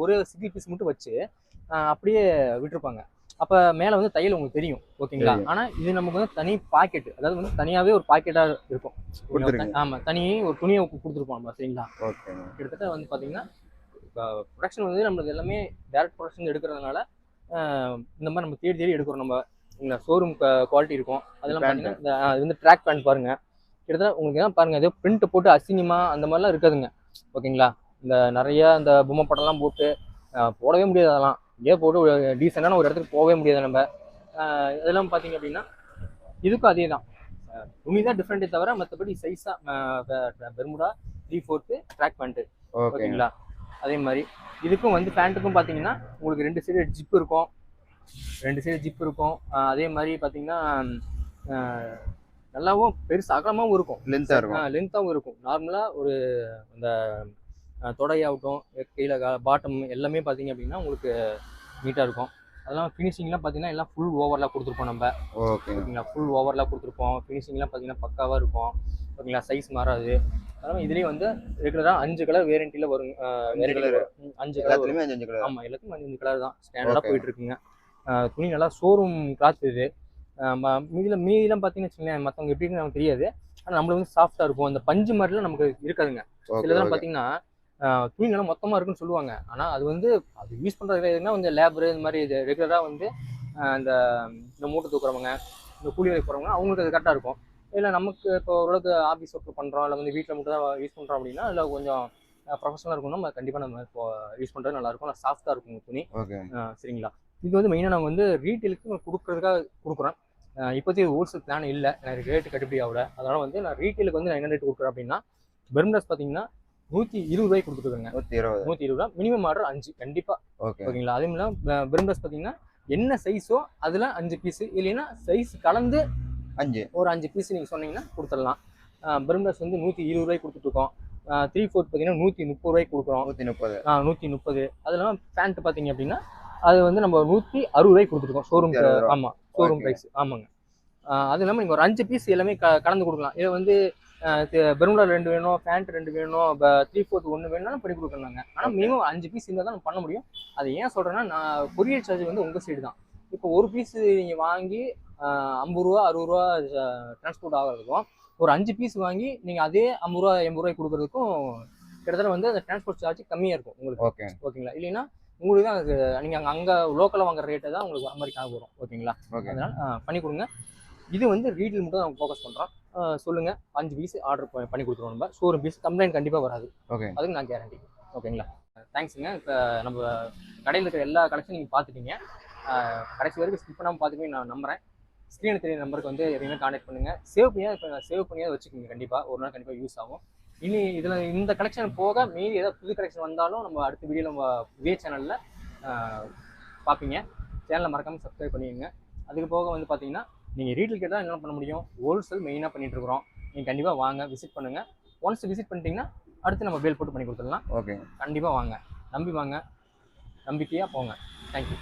A: ஒரு சிங்கிள் பீஸ் மட்டும் வச்சு அப்படியே விட்டுருப்பாங்க. அப்போ மேலே வந்து தையல் உங்களுக்கு தெரியும் ஓகேங்களா. ஆனால் இது நமக்கு வந்து தனி பாக்கெட் அதாவது வந்து தனியாகவே ஒரு பாக்கெட்டாக இருக்கும். ஆமாம் தனி ஒரு துணியை கொடுத்துருப்போம் நம்ம சரிங்களா? கிட்டத்தட்ட வந்து பார்த்தீங்கன்னா இப்போ ப்ரொடக்ஷன் வந்து நம்மளுக்கு எல்லாமே டேரக்ட் ப்ரொடக்ஷன் எடுக்கிறதுனால இந்த மாதிரி நம்ம தேடி தேடி எடுக்கிறோம் நம்ம. ஷோரூம் குவாலிட்டி இருக்கும். அதெல்லாம். பார்த்தீங்கன்னா இது வந்து ட்ராக் பேண்ட் பாருங்க. கிட்டத்தட்ட உங்களுக்கு என்ன பாருங்க ஏதோ பிரிண்ட் போட்டு அசிங்கமா அந்த மாதிரிலாம் இருக்காதுங்க. ஓகேங்களா? இந்த நிறைய இந்த பொம்மை படம்லாம் போட்டு போடவே முடியாது அதெல்லாம். இதே போட்டு டீசெண்டான ஒரு இடத்துக்கு போகவே முடியாது நம்ம. இதெல்லாம் பார்த்தீங்க அப்படின்னா இதுக்கும் அதே தான். துணி தான் டிஃப்ரெண்ட்டே தவிர மற்றபடி சைஸாக bermuda three fourth track pant
B: ஓகேங்க.
A: ஓகேங்களா? அதே மாதிரி இதுக்கும் வந்து பேண்ட்டுக்கும் பார்த்தீங்கன்னா உங்களுக்கு ரெண்டு சைடு ஜிப் இருக்கும். ரெண்டு சைடு ஜிப் இருக்கும். அதே மாதிரி பார்த்தீங்கன்னா நல்லாவும் பெருசு அகலமாகவும் இருக்கும்.
B: லென்த்தா இருக்கும்.
A: லென்த்தாகவும் இருக்கும். நார்மலாக ஒரு அஹ், தொடையாகட்டும் கீழே பாட்டம் எல்லாமே பார்த்தீங்க அப்படின்னா உங்களுக்கு நீட்டாக இருக்கும். அதெல்லாம் ஃபினிஷிங்லாம் பார்த்தீங்கன்னா எல்லாம் ஃபுல் ஓவர்லாம் கொடுத்துருப்போம் நம்ம.
B: ஓகே
A: ஓகேங்களா ஃபுல் ஓவர்லாம் கொடுத்துருப்போம். ஃபினிஷிங்லாம் பார்த்தீங்கன்னா பக்காவாக இருக்கும். ஓகேங்களா சைஸ் மாறாது. அதனால் இதுலேயே வந்து ரெகுலராக அஞ்சு கலர் வேரண்டியில் வரும். அஞ்சு கலர்
B: அஞ்சு கலர்
A: ஆமாம் எல்லாத்துக்கும் அஞ்சு அஞ்சு கலர் தான். ஸ்டாண்டர்டாக
B: Okay.
A: போயிட்டு இருக்குங்க அஹ் துணி நல்லா ஷோரூம் கிளாத் இது. மீதியில் மீதிலாம் பார்த்தீங்கன்னு வச்சுக்கோங்களேன் மற்றவங்க எப்படின்னு நமக்கு தெரியாது. ஆனால் நம்மளுக்கு வந்து சாஃப்டாக இருக்கும். அந்த பஞ்சு மாதிரிலாம் நமக்கு இருக்காதுங்க. சிலதெல்லாம் பார்த்தீங்கன்னா அஹ் துணி நல்லா மொத்தமாக இருக்குன்னு சொல்லுவாங்க. ஆனால் அது வந்து அது யூஸ் பண்ணுறது எதுனா கொஞ்சம் லேபரு இந்த மாதிரி இது ரெகுலராக வந்து இந்த இந்த மூட்டை தூக்குறவங்க இந்த கூலி வேலைக்கு போகிறவங்க அவங்களுக்கு அது கரெக்டாக இருக்கும். இல்லை நமக்கு இப்போ ஓரளவுக்கு ஆஃபீஸ் ஒர்க் பண்ணுறோம் இல்லை வந்து வீட்டில் மட்டும் தான் யூஸ் பண்ணுறோம் அப்படின்னா இல்லை கொஞ்சம் ப்ரொஃபஷனலாக இருக்கணும் நம்ம கண்டிப்பாக நம்ம இப்போ யூஸ் பண்ணுறது நல்லாயிருக்கும் நல்லா சாஃப்டாக இருக்கும் துணி. சரிங்களா? இது வந்து மெயினாக நாங்கள் வந்து ரீட்டெயிலுக்கு கொடுக்குறதுக்காக கொடுக்குறோம். இப்போதைக்கு ஹோல்சேல் பிளான் இல்லை. எனக்கு ரேட்டு கட்டுப்படி ஆகல. அதனால் வந்து நான் ரீட்டெயிலுக்கு வந்து நான் என்ன ரேட் கொடுக்குறேன் அப்படின்னா பெர்ம்டாஸ் பார்த்தீங்கன்னா நூற்றி இருபது ரூபாய்க்கு கொடுத்துருக்குங்க.
B: நூத்தி இருபது.
A: நூற்றி இருபது ரூபா மினிமம் ஆர்டர் அஞ்சு கண்டிப்பாக
B: ஓகே.
A: ஓகேங்களா? அதே மாதிரி பெர்ம்டாஸ் பார்த்தீங்கன்னா என்ன சைஸோ அதில் அஞ்சு பீஸு இல்லைன்னா சைஸ் கலந்து
B: அஞ்சு.
A: ஒரு அஞ்சு பீஸ் நீங்கள் சொன்னீங்கன்னா கொடுத்துடலாம். பெர்ம்டாஸ் வந்து நூற்றி இருபது ரூபாய்க்கு கொடுத்துட்ருக்கோம். த்ரீ ஃபோர்த் பார்த்தீங்கன்னா நூற்றி முப்பது ரூபாய்க்கு கொடுக்குறோம்.
B: நூத்தி முப்பது.
A: ஆ நூற்றி முப்பது. அது இல்லாமல் பேண்ட் பார்த்தீங்க அப்படின்னா அது வந்து நம்ம நூற்றி அறுபது ரூபாய்க்கு கொடுத்துருக்கோம். ஷோரூம்
B: 160 ரூபா.
A: ஆமாம் ஷோரூம். ப்ரைஸ் ஆமாங்க. அது இல்லாமல் நீங்கள் ஒரு அஞ்சு பீஸ் எல்லாமே க கலந்து கொடுக்கலாம். இதை வந்து பெருமுடா ரெண்டு வேணும் பேண்ட் ரெண்டு வேணும் த்ரீ ஃபோர்த் ஒன்று வேணும்னாலும் பண்ணி கொடுக்கலாங்க. ஆனால். மினிமம் அஞ்சு பீஸ் இருந்தால் தான் பண்ண முடியும். அது ஏன் சொல்கிறேன்னா நான் கொரியர் சார்ஜ் வந்து உங்கள் சைடு தான். இப்போ ஒரு பீஸ் நீங்கள் வாங்கி ஐம்பது ரூபா அறுபது ரூபா டிரான்ஸ்போர்ட் ஆகிறதுக்கும் ஒரு அஞ்சு பீஸ் வாங்கி நீங்கள் அதே ஐம்பது ரூபா எண்பது ரூபாய்க்கு கொடுக்குறதுக்கும் கிட்டத்தட்ட வந்து அந்த டிரான்ஸ்போர்ட் சார்ஜ் கம்மியாக இருக்கும் உங்களுக்கு.
B: ஓகே
A: ஓகேங்களா இல்லைன்னா உங்களுக்கு தான் அது நீங்கள் அங்கே அங்கே லோக்கலில் வாங்குற ரேட்டை தான் உங்களுக்கு வர மாதிரி காண வரும். ஓகேங்களா?
B: ஓகே.
A: அதனால் பண்ணி கொடுங்க. இது வந்து ரீட்டெயில் மட்டும் தான் ஃபோக்கஸ் பண்ணுறோம் சொல்லுங்கள் அஞ்சு பீஸ் ஆர்டர் பண்ணி கொடுத்துருவோம் நம்ம. ஸோ ஒரு பீஸ் கம்ப்ளைண்ட் கண்டிப்பாக வராது.
B: ஓகே.
A: அதுக்கு நான் கேரண்டி ஓகேங்களா? தேங்க்ஸுங்க இப்போ நம்ம கடையில் இருக்கிற எல்லா கலெக்ஷன் நீங்கள் பார்த்துட்டீங்க. கடைசி வரைக்கும் ஸ்கிப் பண்ணாமல் பார்த்துக்கவே நான் நம்புறேன். ஸ்க்ரீனில் தெரிய நம்பருக்கு வந்து எப்பயுமே காண்டாக்ட் பண்ணுங்கள் சேவ் பண்ணியா இப்போ சேவ் பண்ணியாவது வச்சுக்கோங்க. கண்டிப்பாக ஒரு நாள் கண்டிப்பாக யூஸ் ஆகும். இனி இதில் இந்த கலெக்ஷன் போக மீதி ஏதாவது புது கலெக்ஷன் வந்தாலும் நம்ம அடுத்த வீடியோ நம்ம இதே சேனலில் பார்ப்பீங்க. சேனலை மறக்காமல் சப்ஸ்கிரைப் பண்ணிடுங்க அதுக்கு போக வந்து பார்த்தீங்கன்னா நீங்கள் ரீட்டில் கேட்டால் என்ன பண்ண முடியும்? ஹோல்சேல் மெயினாக பண்ணிட்டு இருக்கிறோம். நீங்கள் கண்டிப்பாக வாங்க விசிட் பண்ணுங்கள் ஒன்ஸ் விசிட் பண்ணிட்டீங்கன்னா அடுத்து நம்ம பேல் போட்டு பண்ணி கொடுத்துடலாம்.
B: ஓகே
A: கண்டிப்பாக வாங்க. நம்பி வாங்க. நம்பிக்கையாக போங்க. தேங்க்யூ